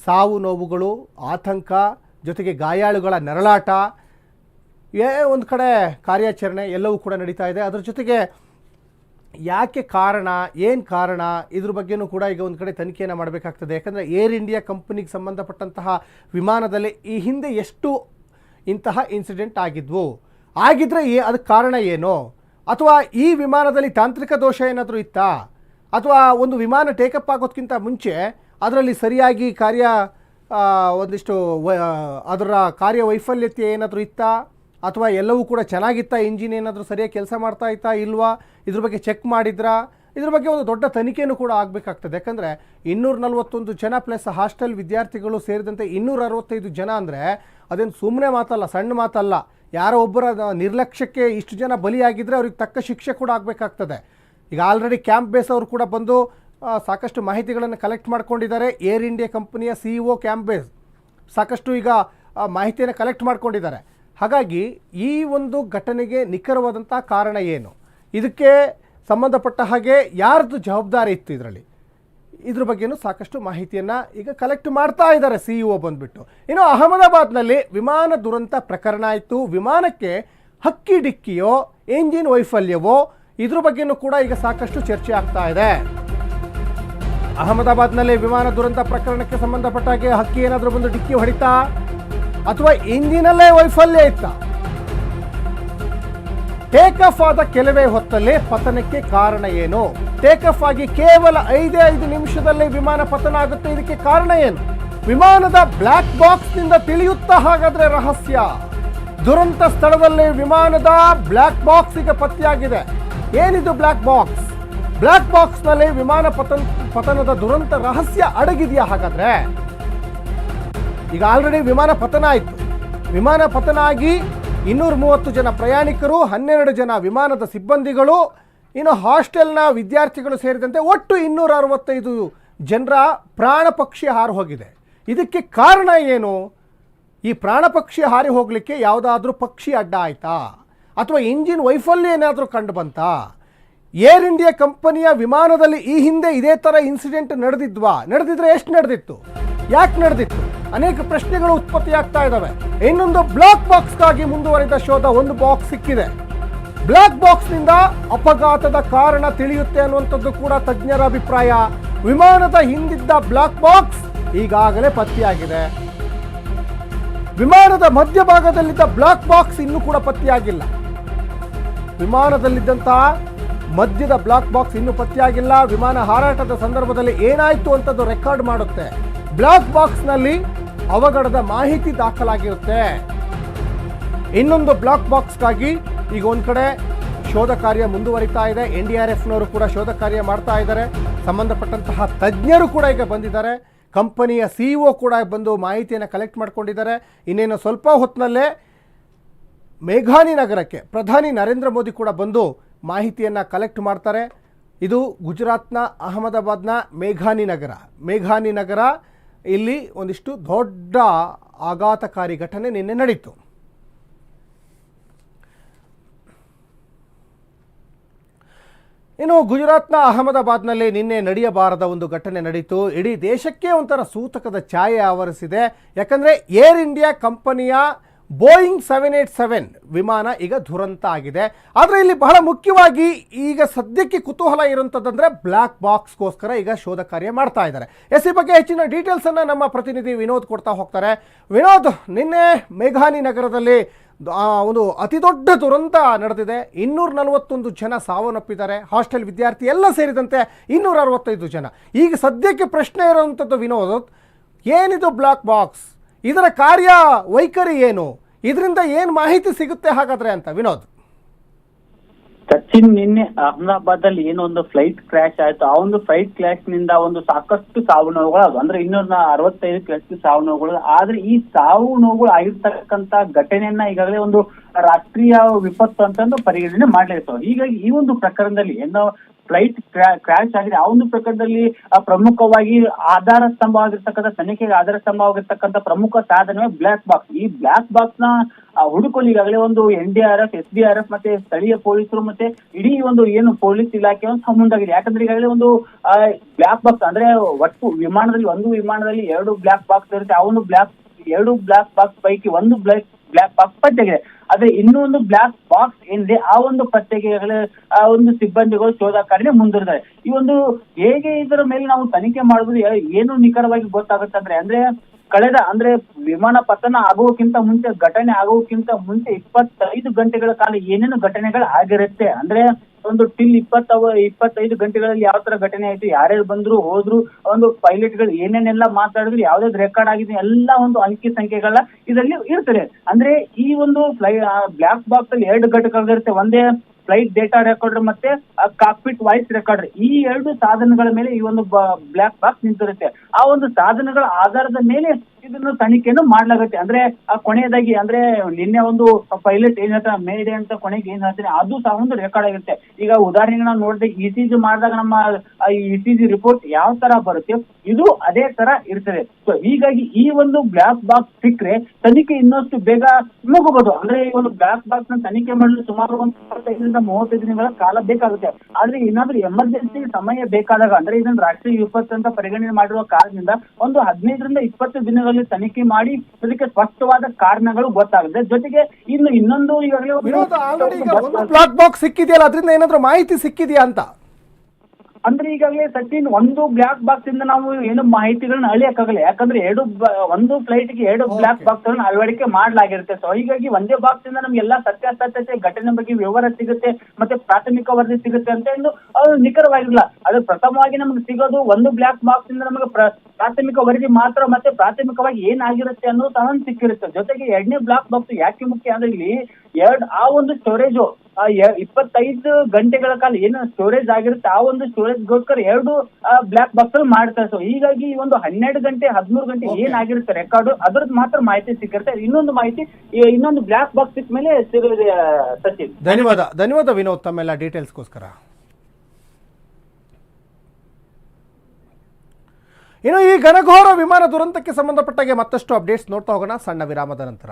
A: ಸಾವು ನೋವುಗಳು, ಆತಂಕ, ಜೊತೆಗೆ ಗಾಯಾಳುಗಳ ನೆರಳಾಟ ಏ, ಒಂದು ಕಡೆ ಕಾರ್ಯಾಚರಣೆ ಎಲ್ಲವೂ ಕೂಡ ನಡೀತಾ ಇದೆ. ಅದರ ಜೊತೆಗೆ ಯಾಕೆ ಕಾರಣ, ಏನು ಕಾರಣ, ಇದ್ರ ಬಗ್ಗೆನೂ ಕೂಡ ಈಗ ಒಂದು ಕಡೆ ತನಿಖೆಯನ್ನು ಮಾಡಬೇಕಾಗ್ತದೆ. ಯಾಕಂದರೆ ಏರ್ ಇಂಡಿಯಾ ಕಂಪನಿಗೆ ಸಂಬಂಧಪಟ್ಟಂತಹ ವಿಮಾನದಲ್ಲಿ ಈ ಹಿಂದೆ ಎಷ್ಟು ಇಂತಹ ಇನ್ಸಿಡೆಂಟ್ ಆಗಿದ್ವು. ಆಗಿದ್ರೆ ಏ ಅದಕ್ಕೆ ಕಾರಣ ಏನು? ಅಥವಾ ಈ ವಿಮಾನದಲ್ಲಿ ತಾಂತ್ರಿಕ ದೋಷ ಏನಾದರೂ ಇತ್ತಾ? ಅಥವಾ ಒಂದು ವಿಮಾನ ಟೇಕಪ್ ಆಗೋದಕ್ಕಿಂತ ಮುಂಚೆ ಅದರಲ್ಲಿ ಸರಿಯಾಗಿ ಕಾರ್ಯ ಒಂದಿಷ್ಟು ಅದರ ಅದರ ಕಾರ್ಯವೈಫಲ್ಯತೆ ಏನಾದರೂ ಇತ್ತಾ? ಅಥವಾ ಎಲ್ಲವೂ ಕೂಡ ಚೆನ್ನಾಗಿತ್ತಾ ಇಂಜಿನ್ ಏನಾದರೂ ಸರಿಯಾಗಿ ಕೆಲಸ ಮಾಡ್ತಾ ಇತ್ತಾ ಇಲ್ವಾ? ಇದ್ರ ಬಗ್ಗೆ ಚೆಕ್ ಮಾಡಿದ್ರಾ? ಇದ್ರ ಬಗ್ಗೆ ಒಂದು ದೊಡ್ಡ ತನಿಖೆಯೂ ಕೂಡ ಆಗಬೇಕಾಗ್ತದೆ. ಯಾಕಂದರೆ ಇನ್ನೂರ ನಲವತ್ತೊಂದು ಜನ ಪ್ಲಸ್ ಹಾಸ್ಟೆಲ್ ವಿದ್ಯಾರ್ಥಿಗಳು ಸೇರಿದಂತೆ ಇನ್ನೂರ ಅರವತ್ತೈದು ಜನ ಅಂದರೆ ಅದೇನು ಸುಮ್ಮನೆ ಮಾತಲ್ಲ, ಸಣ್ಣ ಮಾತಲ್ಲ. ಯಾರೋ ಒಬ್ಬರ ನಿರ್ಲಕ್ಷ್ಯಕ್ಕೆ ಇಷ್ಟು ಜನ ಬಲಿಯಾಗಿದ್ದರೆ ಅವ್ರಿಗೆ ತಕ್ಕ ಶಿಕ್ಷೆ ಕೂಡ ಆಗಬೇಕಾಗ್ತದೆ. ಈಗ ಆಲ್ರೆಡಿ ಕ್ಯಾಂಪ್ ಬೇಸ್ ಅವರು ಕೂಡ ಬಂದು ಸಾಕಷ್ಟು ಮಾಹಿತಿಗಳನ್ನು ಕಲೆಕ್ಟ್ ಮಾಡ್ಕೊಂಡಿದ್ದಾರೆ. ಏರ್ ಇಂಡಿಯಾ ಕಂಪನಿಯ ಸಿ ಇ ಕ್ಯಾಂಪ್ ಬೇಸ್ ಸಾಕಷ್ಟು ಈಗ ಮಾಹಿತಿಯನ್ನು ಕಲೆಕ್ಟ್ ಮಾಡ್ಕೊಂಡಿದ್ದಾರೆ. ಹಾಗಾಗಿ ಈ ಒಂದು ಘಟನೆಗೆ ನಿಖರವಾದಂಥ ಕಾರಣ ಏನು? ಇದಕ್ಕೆ ಸಂಬಂಧಪಟ್ಟ ಹಾಗೆ ಯಾರ್ದು ಜವಾಬ್ದಾರಿ ಇತ್ತು ಇದರಲ್ಲಿ? ಇದ್ರ ಬಗ್ಗೆನೂ ಸಾಕಷ್ಟು ಮಾಹಿತಿಯನ್ನು ಈಗ ಕಲೆಕ್ಟ್ ಮಾಡ್ತಾ ಇದ್ದಾರೆ ಸಿ ಇ ಒ ಬಂದ್ಬಿಟ್ಟು. ಇನ್ನು ಅಹಮದಾಬಾದ್ನಲ್ಲಿ ವಿಮಾನ ದುರಂತ ಪ್ರಕರಣ ಆಯಿತು. ವಿಮಾನಕ್ಕೆ ಹಕ್ಕಿ ಡಿಕ್ಕಿಯೋ ಎಂಜಿನ್ ವೈಫಲ್ಯವೋ, ಇದ್ರ ಬಗ್ಗೆನೂ ಕೂಡ ಈಗ ಸಾಕಷ್ಟು ಚರ್ಚೆ ಆಗ್ತಾ ಇದೆ. ಅಹಮದಾಬಾದ್ನಲ್ಲಿ ವಿಮಾನ ದುರಂತ ಪ್ರಕರಣಕ್ಕೆ ಸಂಬಂಧಪಟ್ಟ ಹಾಗೆ ಹಕ್ಕಿ ಏನಾದರೂ ಬಂದು ಡಿಕ್ಕಿ ಹೊಡಿತಾ? ಅಥವಾ ಇಂಜಿನಲ್ಲೇ ವೈಫಲ್ಯ ಇತ್ತ? ಟೇಕ್ ಆಫ್ ಆದ ಕೆಲವೇ ಹೊತ್ತಲ್ಲೇ ಪತನಕ್ಕೆ ಕಾರಣ ಏನು? ಟೇಕ್ ಆಫ್ ಆಗಿ ಕೇವಲ ಐದೇ ಐದು ನಿಮಿಷದಲ್ಲೇ ವಿಮಾನ ಪತನ ಆಗುತ್ತೆ, ಇದಕ್ಕೆ ಕಾರಣ ಏನು? ವಿಮಾನದ ಬ್ಲ್ಯಾಕ್ ಬಾಕ್ಸ್ನಿಂದ ತಿಳಿಯುತ್ತಾ ಹಾಗಾದ್ರೆ ರಹಸ್ಯ. ದುರಂತ ಸ್ಥಳದಲ್ಲಿ ವಿಮಾನದ ಬ್ಲ್ಯಾಕ್ ಬಾಕ್ಸ್ ಈಗ ಪತ್ತೆಯಾಗಿದೆ. ಏನಿದು ಬ್ಲ್ಯಾಕ್ ಬಾಕ್ಸ್? ಬ್ಲ್ಯಾಕ್ ಬಾಕ್ಸ್ನಲ್ಲಿ ವಿಮಾನ ಪತನ, ಪತನದ ದುರಂತ ರಹಸ್ಯ ಅಡಗಿದೆಯಾ ಹಾಗಾದ್ರೆ? ಈಗ ಆಲ್ರೆಡಿ ವಿಮಾನ ಪತನ ಆಯಿತು. ವಿಮಾನ ಪತನ ಆಗಿ ಇನ್ನೂರ ಮೂವತ್ತು ಜನ ಪ್ರಯಾಣಿಕರು, ಹನ್ನೆರಡು ಜನ ವಿಮಾನದ ಸಿಬ್ಬಂದಿಗಳು, ಇನ್ನು ಹಾಸ್ಟೆಲ್ನ ವಿದ್ಯಾರ್ಥಿಗಳು ಸೇರಿದಂತೆ ಒಟ್ಟು ಇನ್ನೂರ ಅರವತ್ತೈದು ಜನರ ಪ್ರಾಣ ಪಕ್ಷಿ ಹಾರು ಹೋಗಿದೆ. ಇದಕ್ಕೆ ಕಾರಣ ಏನು? ಈ ಪ್ರಾಣ ಪಕ್ಷಿ ಹಾರಿ ಹೋಗಲಿಕ್ಕೆ ಯಾವುದಾದ್ರೂ ಪಕ್ಷಿ ಅಡ್ಡ ಆಯಿತಾ? ಅಥವಾ ಇಂಜಿನ್ ವೈಫಲ್ಯ ಏನಾದರೂ ಕಂಡು ಬಂತಾ? ಏರ್ ಇಂಡಿಯಾ ಕಂಪನಿಯ ವಿಮಾನದಲ್ಲಿ ಈ ಹಿಂದೆ ಇದೇ ಥರ ಇನ್ಸಿಡೆಂಟ್ ನಡೆದಿದ್ವಾ? ನಡೆದಿದ್ರೆ ಎಷ್ಟು ನಡೆದಿತ್ತು? ಯಾಕೆ ನಡೆದಿತ್ತು? ಅನೇಕ ಪ್ರಶ್ನೆಗಳು ಉತ್ಪತ್ತಿಯಾಗ್ತಾ ಇದ್ದಾವೆ ಇನ್ನೊಂದು ಬ್ಲಾಕ್ ಬಾಕ್ಸ್ಗಾಗಿ ಮುಂದುವರಿದ ಶೋಧ ಒಂದು ಬಾಕ್ಸ್ ಸಿಕ್ಕಿದೆ. ಬ್ಲಾಕ್ ಬಾಕ್ಸ್ನಿಂದ ಅಪಘಾತದ ಕಾರಣ ತಿಳಿಯುತ್ತೆ ಅನ್ನುವಂಥದ್ದು ಕೂಡ ತಜ್ಞರ ಅಭಿಪ್ರಾಯ. ವಿಮಾನದ ಹಿಂದಿದ್ದ ಬ್ಲಾಕ್ ಬಾಕ್ಸ್ ಈಗಾಗಲೇ ಪತ್ತೆಯಾಗಿದೆ. ವಿಮಾನದ ಮಧ್ಯಭಾಗದಲ್ಲಿದ್ದ ಬ್ಲಾಕ್ ಬಾಕ್ಸ್ ಇನ್ನೂ ಕೂಡ ಪತ್ತೆಯಾಗಿಲ್ಲ. ವಿಮಾನದಲ್ಲಿದ್ದಂತಹ ಮಧ್ಯದ ಬ್ಲಾಕ್ ಬಾಕ್ಸ್ ಇನ್ನೂ ಪತ್ತೆಯಾಗಿಲ್ಲ. ವಿಮಾನ ಹಾರಾಟದ ಸಂದರ್ಭದಲ್ಲಿ ಏನಾಯಿತು ಅಂತದ್ದು ರೆಕಾರ್ಡ್ ಮಾಡುತ್ತೆ. ಬ್ಲಾಕ್ ಬಾಕ್ಸ್ನಲ್ಲಿ ಅವಘಡದ ಮಾಹಿತಿ ದಾಖಲಾಗಿರುತ್ತೆ. ಇನ್ನೊಂದು ಬ್ಲಾಕ್ ಬಾಕ್ಸ್ಗಾಗಿ ಈಗ ಒಂದು ಕಡೆ ಶೋಧ ಕಾರ್ಯ ಮುಂದುವರಿತಾ ಇದೆ. ಎನ್ ಡಿ ಆರ್ ಎಫ್ನವರು ಕೂಡ ಶೋಧ ಕಾರ್ಯ ಮಾಡ್ತಾ ಇದ್ದಾರೆ. ಸಂಬಂಧಪಟ್ಟಂತಹ ತಜ್ಞರು ಕೂಡ ಈಗ ಬಂದಿದ್ದಾರೆ. ಕಂಪನಿಯ ಸಿಇಒ ಕೂಡ ಬಂದು ಮಾಹಿತಿಯನ್ನು ಕಲೆಕ್ಟ್ ಮಾಡ್ಕೊಂಡಿದ್ದಾರೆ. ಇನ್ನೇನು ಸ್ವಲ್ಪ ಹೊತ್ತಿನಲ್ಲೇ ಮೇಘಾನಿ ನಗರಕ್ಕೆ ಪ್ರಧಾನಿ ನರೇಂದ್ರ ಮೋದಿ ಕೂಡ ಬಂದು ಮಾಹಿತಿಯನ್ನು ಕಲೆಕ್ಟ್ ಮಾಡ್ತಾರೆ. ಇದು ಗುಜರಾತ್ನ, ಅಹಮದಾಬಾದ್ನ ಮೇಘಾನಿ ನಗರ. ಮೇಘಾನಿ ನಗರ ಇಲ್ಲಿ ಒಂದಿಷ್ಟು ದೊಡ್ಡ ಆಘಾತಕಾರಿ ಘಟನೆ ನಿನ್ನೆ ನಡೀತು. ಇನ್ನು ಗುಜರಾತ್ನ ಅಹಮದಾಬಾದ್ನಲ್ಲಿ ನಿನ್ನೆ ನಡೆಯಬಾರದ ಒಂದು ಘಟನೆ ನಡೀತು. ಇಡೀ ದೇಶಕ್ಕೆ ಒಂಥರ ಸೂತಕದ ಛಾಯೆ ಆವರಿಸಿದೆ. ಯಾಕಂದರೆ ಏರ್ ಇಂಡಿಯಾ ಕಂಪನಿಯ ಬೋಯಿಂಗ್ ಸೆವೆನ್ ಏಟ್ ಸೆವೆನ್ ವಿಮಾನ ಈಗ ದುರಂತ ಆಗಿದೆ. ಆದರೆ ಇಲ್ಲಿ ಬಹಳ ಮುಖ್ಯವಾಗಿ ಈಗ ಸದ್ಯಕ್ಕೆ ಕುತೂಹಲ ಇರುವಂಥದ್ದಂದರೆ ಬ್ಲ್ಯಾಕ್ ಬಾಕ್ಸ್ಗೋಸ್ಕರ ಈಗ ಶೋಧ ಕಾರ್ಯ ಮಾಡ್ತಾ ಇದ್ದಾರೆ. ಎಸ್ ಈ ಬಗ್ಗೆ ಹೆಚ್ಚಿನ ಡೀಟೇಲ್ಸನ್ನು ನಮ್ಮ ಪ್ರತಿನಿಧಿ ವಿನೋದ್ ಕೊಡ್ತಾ ಹೋಗ್ತಾರೆ. ವಿನೋದ್, ನಿನ್ನೆ ಮೇಘಾನಿ ನಗರದಲ್ಲಿ ಒಂದು ಅತಿ ದೊಡ್ಡ ದುರಂತ ನಡೆದಿದೆ. ಇನ್ನೂರ ನಲವತ್ತೊಂದು ಜನ ಸಾವನ್ನಪ್ಪಿದ್ದಾರೆ. ಹಾಸ್ಟೆಲ್ ವಿದ್ಯಾರ್ಥಿ ಎಲ್ಲ ಸೇರಿದಂತೆ ಇನ್ನೂರ ಅರವತ್ತೈದು ಜನ. ಈಗ ಸದ್ಯಕ್ಕೆ ಪ್ರಶ್ನೆ ಇರುವಂಥದ್ದು ವಿನೋದ್, ಏನಿದು ಬ್ಲಾಕ್ ಬಾಕ್ಸ್ ಇದರ ಕಾರ್ಯ ವೈಖರಿ ಏನು? ಇದರಿಂದ ಏನು ಮಾಹಿತಿ ಸಿಗುತ್ತೆ ಹಾಗಾದ್ರೆ ಅಂತ, ವಿನೋದ್?
B: ಸಚಿನ್, ನಿನ್ನೆ ಅಹಮದಾಬಾದ್ ಅಲ್ಲಿ ಏನೊಂದು ಫ್ಲೈಟ್ ಕ್ರಾಶ್ ಆಯ್ತು. ಆ ಒಂದು ಫ್ಲೈಟ್ ಕ್ರಾಶ್ನಿಂದ ಒಂದು ಸಾಕಷ್ಟು ಸಾವು ನೋವುಗಳು ಅಂದ್ರೆ ಇನ್ನೂರ ಅರವತ್ತೈದು ಕ್ಲಷ್ಟು ಸಾವು ನೋವುಗಳು. ಆದ್ರೆ ಈ ಸಾವು ನೋವುಗಳು ಆಗಿರ್ತಕ್ಕಂತ ಘಟನೆಯನ್ನ ಈಗಾಗಲೇ ಒಂದು ರಾಷ್ಟ್ರೀಯ ವಿಪತ್ತು ಅಂತಂದು ಪರಿಗಣನೆ ಮಾಡಲಿರ್ತವೆ ಹೀಗಾಗಿ ಈ ಒಂದು ಪ್ರಕರಣದಲ್ಲಿ ಏನೋ ಫ್ಲೈಟ್ ಕ್ರಾಶ್ ಆಗಿದೆ. ಆ ಒಂದು ಪ್ರಕರಣದಲ್ಲಿ ಪ್ರಮುಖವಾಗಿ ಆಧಾರ ಸ್ತಂಭವಾಗಿರ್ತಕ್ಕಂಥ ತನಿಖೆಗೆ ಆಧಾರ ಸ್ತಂಭವಾಗಿರ್ತಕ್ಕಂಥ ಪ್ರಮುಖ ಸಾಧನವೇ ಬ್ಲಾಕ್ ಬಾಕ್ಸ್. ಈ ಬ್ಲಾಕ್ ಬಾಕ್ಸ್ನ ಹುಡುಕಲು ಈಗಾಗಲೇ ಒಂದು N D R F, S D R F ಮತ್ತೆ ಸ್ಥಳೀಯ ಪೊಲೀಸರು ಮತ್ತೆ ಇಡೀ ಒಂದು ಏನು ಪೊಲೀಸ್ ಇಲಾಖೆ ಒಂದು ಮುಂದಾಗಿದೆ ಯಾಕಂದ್ರೆ ಈಗಾಗಲೇ ಒಂದು ಬ್ಲಾಕ್ ಬಾಕ್ಸ್, ಅಂದ್ರೆ ಒಟ್ಟು ವಿಮಾನದಲ್ಲಿ, ಒಂದು ವಿಮಾನದಲ್ಲಿ ಎರಡು ಬ್ಲಾಕ್ ಬಾಕ್ಸ್ ಇರುತ್ತೆ. ಆ ಒಂದು ಬ್ಲಾಕ್, ಎರಡು ಬ್ಲಾಕ್ ಬಾಕ್ಸ್ ಪೈಕಿ ಒಂದು ಬ್ಲಾಕ್ ಬ್ಲಾಕ್ ಬಾಕ್ಸ್ ಪತ್ತೆಗಿದೆ ಆದ್ರೆ ಇನ್ನೂ ಒಂದು ಬ್ಲಾಕ್ ಬಾಕ್ಸ್ ಏನಿದೆ, ಆ ಒಂದು ಪತ್ತೆಗೆ ಆ ಒಂದು ಸಿಬ್ಬಂದಿಗಳು ಶೋಧ ಕಾರ್ಯ ಮುಂದುವರಿದ್ದಾರೆ ಈ ಒಂದು ಹೇಗೆ ಇದರ ಮೇಲೆ ನಾವು ತನಿಖೆ ಮಾಡುವುದು ಏನು ನಿಖರವಾಗಿ ಗೊತ್ತಾಗುತ್ತೆ ಅಂದ್ರೆ ಅಂದ್ರೆ ಕಳೆದ, ಅಂದ್ರೆ ವಿಮಾನ ಪತನ ಆಗುವಕ್ಕಿಂತ ಮುಂಚೆ, ಘಟನೆ ಆಗುವಕ್ಕಿಂತ ಮುಂಚೆ ಇಪ್ಪತ್ತೈದು ಗಂಟೆಗಳ ಕಾಲ ಏನೇನು ಘಟನೆಗಳು ಆಗಿರುತ್ತೆ, ಅಂದ್ರೆ ಒಂದು ಟಿಲ್ ಇಪ್ಪತ್ತವ ಇಪ್ಪತ್ತೈದು ಗಂಟೆಗಳಲ್ಲಿ ಯಾವ ತರ ಘಟನೆ ಆಯ್ತು, ಯಾರ್ಯಾರು ಬಂದ್ರು, ಹೋದ್ರು, ಒಂದು ಪೈಲಟ್ಗಳು ಏನೇನೆಲ್ಲ ಮಾತಾಡಿದ್ರು ಯಾವ್ದಾವ್ದು ರೆಕಾರ್ಡ್ ಆಗಿದೆ ಎಲ್ಲ ಒಂದು ಅಂಕಿ ಸಂಖ್ಯೆಗಳ ಇದರಲ್ಲಿ ಇರ್ತದೆ. ಅಂದ್ರೆ ಈ ಒಂದು ಫ್ಲೈ ಬ್ಲಾಕ್ ಬಾಕ್ಸ್ ಅಲ್ಲಿ ಎರಡು ಘಟಕಗಳಿರುತ್ತೆ. ಒಂದೇ ಫ್ಲೈಟ್ ಡೇಟಾ ರೆಕಾರ್ಡರ್ ಮತ್ತೆ ಕಾಕ್ಪಿಟ್ ವಾಯ್ಸ್ ರೆಕಾರ್ಡರ್ ಈ ಎರಡು ಸಾಧನಗಳ ಮೇಲೆ ಈ ಒಂದು ಬ್ಲಾಕ್ ಬಾಕ್ಸ್ ನಿಂತಿರುತ್ತೆ. ಆ ಒಂದು ಸಾಧನಗಳ ಆಧಾರದ ಮೇಲೆ ಇದನ್ನು ತನಿಖೆಯನ್ನು ಮಾಡ್ಲಾಗುತ್ತೆ. ಅಂದ್ರೆ, ಆ ಕೊನೆಯದಾಗಿ, ಅಂದ್ರೆ, ನಿನ್ನೆ ಒಂದು ಪೈಲಟ್ ಏನ್ ಹೇಳ್ತಾರೆ ಮೇಡೆ ಅಂತ ಕೊನೆಗೆ ಏನ್ ಹೇಳ್ತಾರೆ ಅದು ಸಹ ಒಂದು ರೆಕಾರ್ಡ್ ಆಗಿರುತ್ತೆ. ಈಗ ಉದಾಹರಣೆಗೆ ನಾವು ನೋಡಿದ್ರೆ ಇ ಸಿ ಜಿ ಮಾಡಿದಾಗ ನಮ್ಮ ಇ ಸಿ ಜಿ ರಿಪೋರ್ಟ್ ಯಾವ ತರ ಬರುತ್ತೆ, ಇದು ಅದೇ ತರ ಇರ್ತದೆ. ಸೊ ಹೀಗಾಗಿ ಈ ಒಂದು ಬ್ಲಾಕ್ ಬಾಕ್ಸ್ ಸಿಕ್ಕರೆ ತನಿಖೆ ಇನ್ನಷ್ಟು ಬೇಗ ಮುಗಬಹುದು ಅಂದ್ರೆ ಈ ಒಂದು ಬ್ಲಾಕ್ ಬಾಕ್ಸ್ನ ತನಿಖೆ ಮಾಡಲು ಸುಮಾರು ಒಂದು ಇಪ್ಪತ್ತೈದರಿಂದ ಮೂವತ್ತೈದು ದಿನಗಳ ಕಾಲ ಬೇಕಾಗುತ್ತೆ. ಆದ್ರೆ ಏನಾದ್ರೂ ಎಮರ್ಜೆನ್ಸಿ ಸಮಯ ಬೇಕಾದಾಗ ಅಂದ್ರೆ ಇದನ್ನ ರಾಷ್ಟ್ರೀಯ ವಿಪತ್ತು ಅಂತ ಪರಿಗಣನೆ ಮಾಡಿರುವ ಕಾರಣದಿಂದ ಒಂದು ಹದಿನೈದರಿಂದ ಇಪ್ಪತ್ತು ದಿನಗಳಲ್ಲಿ ತನಿಖೆ ಮಾಡಿ ಅದಕ್ಕೆ ಸ್ಪಷ್ಟವಾದ ಕಾರಣಗಳು ಗೊತ್ತಾಗುತ್ತೆ. ಜೊತೆಗೆ ಇನ್ನು ಇನ್ನೊಂದು ಈಗಾಗಲೇ
A: ಬ್ಲಾಕ್ ಬಾಕ್ಸ್ ಸಿಕ್ಕಿದೆಯಲ್ಲ ಅದರಿಂದ ಏನಾದ್ರೂ ಮಾಹಿತಿ ಸಿಕ್ಕಿದೆಯಾ ಅಂತ?
B: ಅಂದ್ರೆ ಈಗಾಗಲೇ ಸಚಿನ್ ಒಂದು ಬ್ಲಾಕ್ ಬಾಕ್ಸ್ ಇಂದ ನಾವು ಏನು ಮಾಹಿತಿಗಳನ್ನ ಅಳಿಯಕ್ಕಾಗಲ್ಲ. ಯಾಕಂದ್ರೆ ಎರಡು ಒಂದು ಫ್ಲೈಟ್ಗೆ ಎರಡು ಬ್ಲಾಕ್. ಬಾಕ್ಸ್ ಗಳನ್ನ ಅಳವಡಿಕೆ ಮಾಡಲಾಗಿರುತ್ತೆ. ಸೊ ಹೀಗಾಗಿ ಒಂದೇ ಬಾಕ್ಸ್ ಇಂದ ನಮ್ಗೆ ಎಲ್ಲಾ ಸತ್ಯಾಸತ್ಯತೆ ಘಟನೆ ಬಗ್ಗೆ ವಿವರ ಸಿಗುತ್ತೆ ಮತ್ತೆ ಪ್ರಾಥಮಿಕ ವರದಿ ಸಿಗುತ್ತೆ ಅಂತ ಎಂದು ಅದು ನಿಖರವಾಗಿಲ್ಲ. ಅದು ಪ್ರಥಮವಾಗಿ ನಮ್ಗೆ ಸಿಗೋದು ಒಂದು ಬ್ಲಾಕ್ ಬಾಕ್ಸ್ ಇಂದ ನಮಗೆ ಪ್ರ- ಪ್ರಾಥಮಿಕ ವರದಿ ಮಾತ್ರ ಮತ್ತೆ ಪ್ರಾಥಮಿಕವಾಗಿ ಏನಾಗಿರುತ್ತೆ ಅನ್ನೋದು ಸಹ ಸಿಕ್ಕಿರುತ್ತೆ. ಜೊತೆಗೆ ಎರಡನೇ ಬ್ಲಾಕ್ ಬಾಕ್ಸ್ ಯಾಕೆ ಮುಖ್ಯ ಅಂದ್ರೆ ಇಲ್ಲಿ ಎರಡ್ ಆ ಒಂದು ಸ್ಟೋರೇಜು ಇಪ್ಪತ್ತೈದು ಗಂಟೆಗಳ ಕಾಲ ಏನು ಸ್ಟೋರೇಜ್ ಆಗಿರುತ್ತೆ ಆ ಒಂದು ಸ್ಟೋರೇಜ್ ಗೋಸ್ಕರ ಎರಡು ಬ್ಲಾಕ್ ಬಾಕ್ಸ್ ಅಲ್ಲಿ ಮಾಡ್ತಾರೆ. ಸೊ ಹೀಗಾಗಿ ಈ ಒಂದು ಹನ್ನೆರಡು ಗಂಟೆ ಹದಿಮೂರು ಗಂಟೆ
A: ಏನು
B: ಏನಾಗಿರುತ್ತೆ ರೆಕಾರ್ಡ್ ಅದ್ರದ್ದು ಮಾತ್ರ ಮಾಹಿತಿ ಸಿಕ್ಕಿರುತ್ತೆ. ಇನ್ನೊಂದು ಮಾಹಿತಿ ಇನ್ನೊಂದು ಬ್ಲಾಕ್ ಬಾಕ್ಸ್ ಸಿಕ್ಕ ಮೇಲೆ ಸಿಗಲಿದೆ ಆ, ಸಚಿನ್.
A: ಧನ್ಯವಾದ ಧನ್ಯವಾದ ವಿನೋದ್ ತಮ್ಮೆಲ್ಲ ಡೀಟೇಲ್ಸ್ಗೋಸ್ಕರ ಇನ್ನು ಈ ಘನಘೋರ ವಿಮಾನ ದುರಂತಕ್ಕೆ ಸಂಬಂಧಪಟ್ಟಾಗೆ ಮತ್ತಷ್ಟು ಅಪ್ಡೇಟ್ಸ್ ನೋಡ್ತಾ ಹೋಗೋಣ. ಸಣ್ಣ ವಿರಾಮದ ನಂತರ.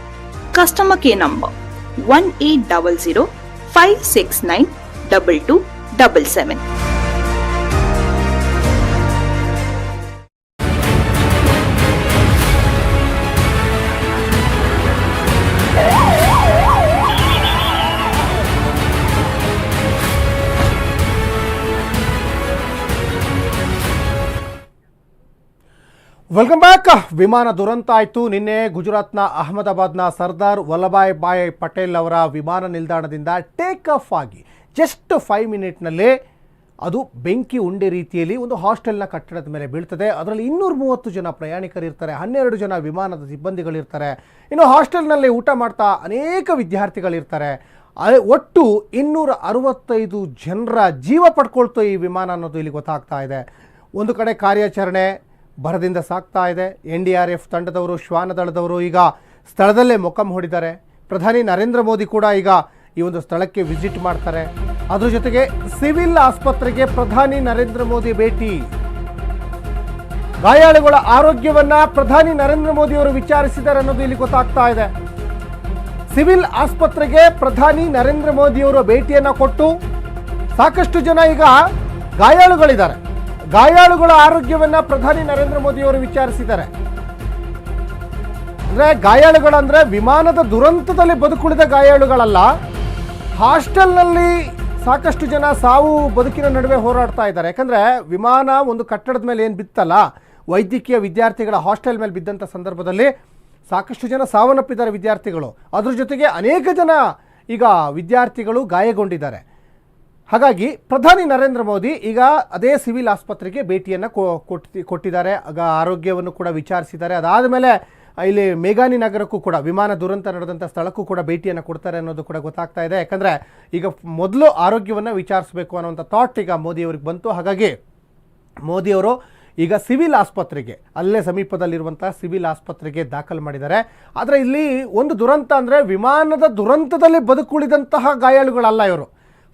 C: Customer care number 1800 569 2277.
A: Welcome back ವಿಮಾನ ದುರಂತ ಆಯಿತು. ನಿನ್ನೆ ಗುಜರಾತ್ನ ಅಹಮದಾಬಾದ್ನ ಸರ್ದಾರ್ ವಲ್ಲಭಾಯ್ ಭಾಯ್ ಪಟೇಲ್ ಅವರ ವಿಮಾನ ನಿಲ್ದಾಣದಿಂದ ಟೇಕ್ ಆಫ್ ಆಗಿ ಜಸ್ಟ್ ಫೈವ್ ಮಿನಿಟ್ನಲ್ಲೇ ಅದು ಬೆಂಕಿ ಉಂಡೆ ರೀತಿಯಲ್ಲಿ ಒಂದು ಹಾಸ್ಟೆಲ್ನ ಕಟ್ಟಡದ ಮೇಲೆ ಬೀಳ್ತದೆ. ಅದರಲ್ಲಿ ಇನ್ನೂರ ಮೂವತ್ತು ಜನ ಪ್ರಯಾಣಿಕರಿರ್ತಾರೆ, ಹನ್ನೆರಡು ಜನ ವಿಮಾನದ ಸಿಬ್ಬಂದಿಗಳಿರ್ತಾರೆ. ಇನ್ನು ಹಾಸ್ಟೆಲ್ನಲ್ಲಿ ಊಟ ಮಾಡ್ತಾ ಅನೇಕ ವಿದ್ಯಾರ್ಥಿಗಳಿರ್ತಾರೆ. ಒಟ್ಟು ಇನ್ನೂರ ಅರವತ್ತೈದು ಜನರ ಜೀವ ಪಡ್ಕೊಳ್ತು ಈ ವಿಮಾನ ಅನ್ನೋದು ಇಲ್ಲಿ ಗೊತ್ತಾಗ್ತಾ ಇದೆ. ಒಂದು ಕಡೆ ಕಾರ್ಯಾಚರಣೆ ಭರದಿಂದ ಸಾಕ್ತಾ ಇದೆ. ಎನ್ ಡಿ ಆರ್ ಎಫ್ ತಂಡದವರು ಶ್ವಾನದಳದವರು ಈಗ ಸ್ಥಳದಲ್ಲೇ ಮೊಕ್ಕಂ ಹೊಡಿದ್ದಾರೆ. ಪ್ರಧಾನಿ ನರೇಂದ್ರ ಮೋದಿ ಕೂಡ ಈಗ ಈ ಒಂದು ಸ್ಥಳಕ್ಕೆ ವಿಸಿಟ್ ಮಾಡ್ತಾರೆ. ಅದ್ರ ಜೊತೆಗೆ ಸಿವಿಲ್ ಆಸ್ಪತ್ರೆಗೆ ಪ್ರಧಾನಿ ನರೇಂದ್ರ ಮೋದಿ ಭೇಟಿ. ಗಾಯಾಳುಗಳ ಆರೋಗ್ಯವನ್ನ ಪ್ರಧಾನಿ ನರೇಂದ್ರ ಮೋದಿ ಅವರು ವಿಚಾರಿಸಿದ್ದಾರೆ ಅನ್ನೋದು ಇಲ್ಲಿ ಗೊತ್ತಾಗ್ತಾ ಇದೆ. ಸಿವಿಲ್ ಆಸ್ಪತ್ರೆಗೆ ಪ್ರಧಾನಿ ನರೇಂದ್ರ ಮೋದಿ ಅವರು ಭೇಟಿಯನ್ನ ಕೊಟ್ಟು ಸಾಕಷ್ಟು ಜನ ಈಗ ಗಾಯಾಳುಗಳಿದ್ದಾರೆ. ಗಾಯಾಳುಗಳ ಆರೋಗ್ಯವನ್ನ ಪ್ರಧಾನಿ ನರೇಂದ್ರ ಮೋದಿ ಅವರು ವಿಚಾರಿಸಿದ್ದಾರೆ. ಅಂದ್ರೆ ಗಾಯಾಳುಗಳಂದ್ರೆ ವಿಮಾನದ ದುರಂತದಲ್ಲಿ ಬದುಕುಳಿದ ಗಾಯಾಳುಗಳಲ್ಲ, ಹಾಸ್ಟೆಲ್ನಲ್ಲಿ ಸಾಕಷ್ಟು ಜನ ಸಾವು ಬದುಕಿನ ನಡುವೆ ಹೋರಾಡ್ತಾ ಇದ್ದಾರೆ. ಯಾಕಂದ್ರೆ ವಿಮಾನ ಒಂದು ಕಟ್ಟಡದ ಮೇಲೆ ಏನು ಬಿತ್ತಲ್ಲ, ವೈದ್ಯಕೀಯ ವಿದ್ಯಾರ್ಥಿಗಳ ಹಾಸ್ಟೆಲ್ ಮೇಲೆ ಬಿದ್ದಂಥ ಸಂದರ್ಭದಲ್ಲಿ ಸಾಕಷ್ಟು ಜನ ಸಾವನ್ನಪ್ಪಿದ್ದಾರೆ ವಿದ್ಯಾರ್ಥಿಗಳು. ಅದ್ರ ಜೊತೆಗೆ ಅನೇಕ ಜನ ಈಗ ವಿದ್ಯಾರ್ಥಿಗಳು ಗಾಯಗೊಂಡಿದ್ದಾರೆ. ಹಾಗಾಗಿ ಪ್ರಧಾನಿ ನರೇಂದ್ರ ಮೋದಿ ಈಗ ಅದೇ ಸಿವಿಲ್ ಆಸ್ಪತ್ರೆಗೆ ಭೇಟಿಯನ್ನು ಕೊಟ್ಟಿ, ಕೊಟ್ಟಿದ್ದಾರೆ. ಆಗ ಆರೋಗ್ಯವನ್ನು ಕೂಡ ವಿಚಾರಿಸಿದ್ದಾರೆ. ಅದಾದ ಮೇಲೆ ಇಲ್ಲಿ ಮೇಘಾನಿ ನಗರಕ್ಕೂ ಕೂಡ, ವಿಮಾನ ದುರಂತ ನಡೆದಂಥ ಸ್ಥಳಕ್ಕೂ ಕೂಡ ಭೇಟಿಯನ್ನು ಕೊಡ್ತಾರೆ ಅನ್ನೋದು ಕೂಡ ಗೊತ್ತಾಗ್ತಾ ಇದೆ. ಯಾಕಂದರೆ ಈಗ ಮೊದಲು ಆರೋಗ್ಯವನ್ನು ವಿಚಾರಿಸಬೇಕು ಅನ್ನೋಂಥ ಥಾಟ್ ಈಗ ಮೋದಿಯವ್ರಿಗೆ ಬಂತು. ಹಾಗಾಗಿ ಮೋದಿಯವರು ಈಗ ಸಿವಿಲ್ ಆಸ್ಪತ್ರೆಗೆ, ಅಲ್ಲೇ ಸಮೀಪದಲ್ಲಿರುವಂಥ ಸಿವಿಲ್ ಆಸ್ಪತ್ರೆಗೆ ದಾಖಲು ಮಾಡಿದ್ದಾರೆ. ಆದರೆ ಇಲ್ಲಿ ಒಂದು ದುರಂತ ಅಂದರೆ ವಿಮಾನದ ದುರಂತದಲ್ಲಿ ಬದುಕುಳಿದಂತಹ ಗಾಯಾಳುಗಳಲ್ಲ ಇವರು.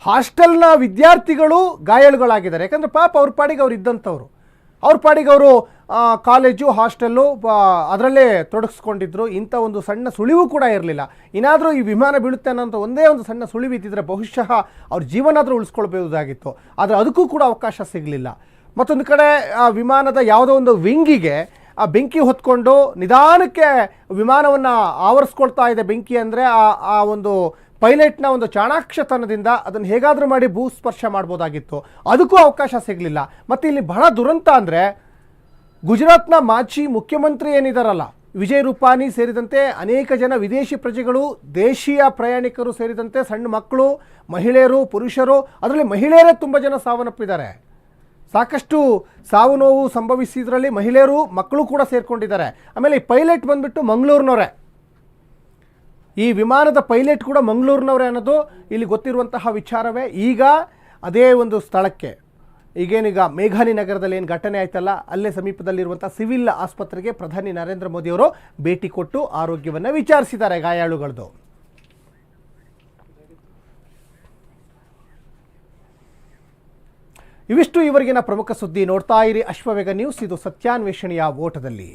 A: ಹಾಸ್ಟೆಲ್ನ ವಿದ್ಯಾರ್ಥಿಗಳು ಗಾಯಾಳುಗಳಾಗಿದ್ದಾರೆ. ಯಾಕಂದರೆ ಪಾಪ ಅವ್ರ ಪಾಡಿಗೆ ಅವ್ರು ಇದ್ದಂಥವ್ರು. ಅವ್ರ ಪಾಡಿಗೆ ಅವರು ಕಾಲೇಜು, ಹಾಸ್ಟೆಲ್ಲು ಅದರಲ್ಲೇ ತೊಡಗಿಸ್ಕೊಂಡಿದ್ರು. ಇಂಥ ಒಂದು ಸಣ್ಣ ಸುಳಿವು ಕೂಡ ಇರಲಿಲ್ಲ. ಏನಾದರೂ ಈ ವಿಮಾನ ಬೀಳುತ್ತೆ ಅನ್ನೋಂಥ ಒಂದೇ ಒಂದು ಸಣ್ಣ ಸುಳಿವು ಇದ್ದಿದ್ರೆ ಬಹುಶಃ ಅವ್ರ ಜೀವನಾದರೂ ಉಳಿಸ್ಕೊಳ್ಬೋದಾಗಿತ್ತು. ಆದರೆ ಅದಕ್ಕೂ ಕೂಡ ಅವಕಾಶ ಸಿಗಲಿಲ್ಲ. ಮತ್ತೊಂದು ಕಡೆ, ಆ, ವಿಮಾನದ ಯಾವುದೋ ಒಂದು ವಿಂಗಿಗೆ, ಆ, ಬೆಂಕಿ ಹೊತ್ಕೊಂಡು ನಿಧಾನಕ್ಕೆ ವಿಮಾನವನ್ನು ಆವರಿಸ್ಕೊಳ್ತಾ ಇದೆ ಬೆಂಕಿ ಅಂದರೆ, ಆ ಆ ಒಂದು ಪೈಲಟ್ನ ಒಂದು ಚಾಣಾಕ್ಷತನದಿಂದ ಅದನ್ನು ಹೇಗಾದರೂ ಮಾಡಿ ಭೂಸ್ಪರ್ಶ ಮಾಡ್ಬೋದಾಗಿತ್ತು. ಅದಕ್ಕೂ ಅವಕಾಶ ಸಿಗಲಿಲ್ಲ. ಮತ್ತು ಇಲ್ಲಿ ಬಹಳ ದುರಂತ ಅಂದರೆ ಗುಜರಾತ್ನ ಮಾಜಿ ಮುಖ್ಯಮಂತ್ರಿ ಏನಿದಾರಲ್ಲ, ವಿಜಯ್ ರೂಪಾನಿ ಸೇರಿದಂತೆ ಅನೇಕ ಜನ ವಿದೇಶಿ ಪ್ರಜೆಗಳು, ದೇಶೀಯ ಪ್ರಯಾಣಿಕರು ಸೇರಿದಂತೆ ಸಣ್ಣ ಮಕ್ಕಳು, ಮಹಿಳೆಯರು, ಪುರುಷರು, ಅದರಲ್ಲಿ ಮಹಿಳೆಯರೇ ತುಂಬ ಜನ ಸಾವನ್ನಪ್ಪಿದ್ದಾರೆ. ಸಾಕಷ್ಟು ಸಾವು ನೋವು ಸಂಭವಿಸಿದ್ರಲ್ಲಿ ಮಹಿಳೆಯರು, ಮಕ್ಕಳು ಕೂಡ ಸೇರಿಕೊಂಡಿದ್ದಾರೆ. ಆಮೇಲೆ ಈ ಪೈಲಟ್ ಬಂದ್ಬಿಟ್ಟು ಮಂಗಳೂರಿನವರೇ. ಈ ವಿಮಾನದ ಪೈಲಟ್ ಕೂಡ ಮಂಗಳೂರಿನವರೇ ಅನ್ನೋದು ಇಲ್ಲಿ ಗೊತ್ತಿರುವಂತಹ ವಿಚಾರವೇ. ಈಗ ಅದೇ ಒಂದು ಸ್ಥಳಕ್ಕೆ. ಈಗೇನೀಗ ಮೇಘಾನಿ ನಗರದಲ್ಲಿ ಏನು ಘಟನೆ ಆಯ್ತಲ್ಲ, ಅಲ್ಲೇ ಸಮೀಪದಲ್ಲಿರುವಂಥ ಸಿವಿಲ್ ಆಸ್ಪತ್ರೆಗೆ ಪ್ರಧಾನಿ ನರೇಂದ್ರ ಮೋದಿಯವರು ಭೇಟಿ ಕೊಟ್ಟು ಆರೋಗ್ಯವನ್ನು ವಿಚಾರಿಸಿದ್ದಾರೆ ಗಾಯಾಳುಗಳದ್ದು ಇವಿಷ್ಟು ಇವರಿಗಿನ ಪ್ರಮುಖ ಸುದ್ದಿ ನೋಡ್ತಾ ಇರಿ. ಅಶ್ವವೇಗ ನ್ಯೂಸ್, ಇದು ಸತ್ಯಾನ್ವೇಷಣೆಯ ಓಟದಲ್ಲಿ.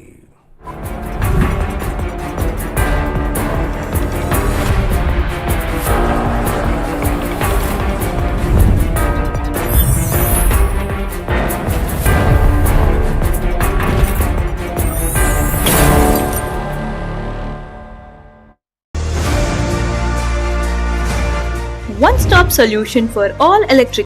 C: one-stop solution for all electric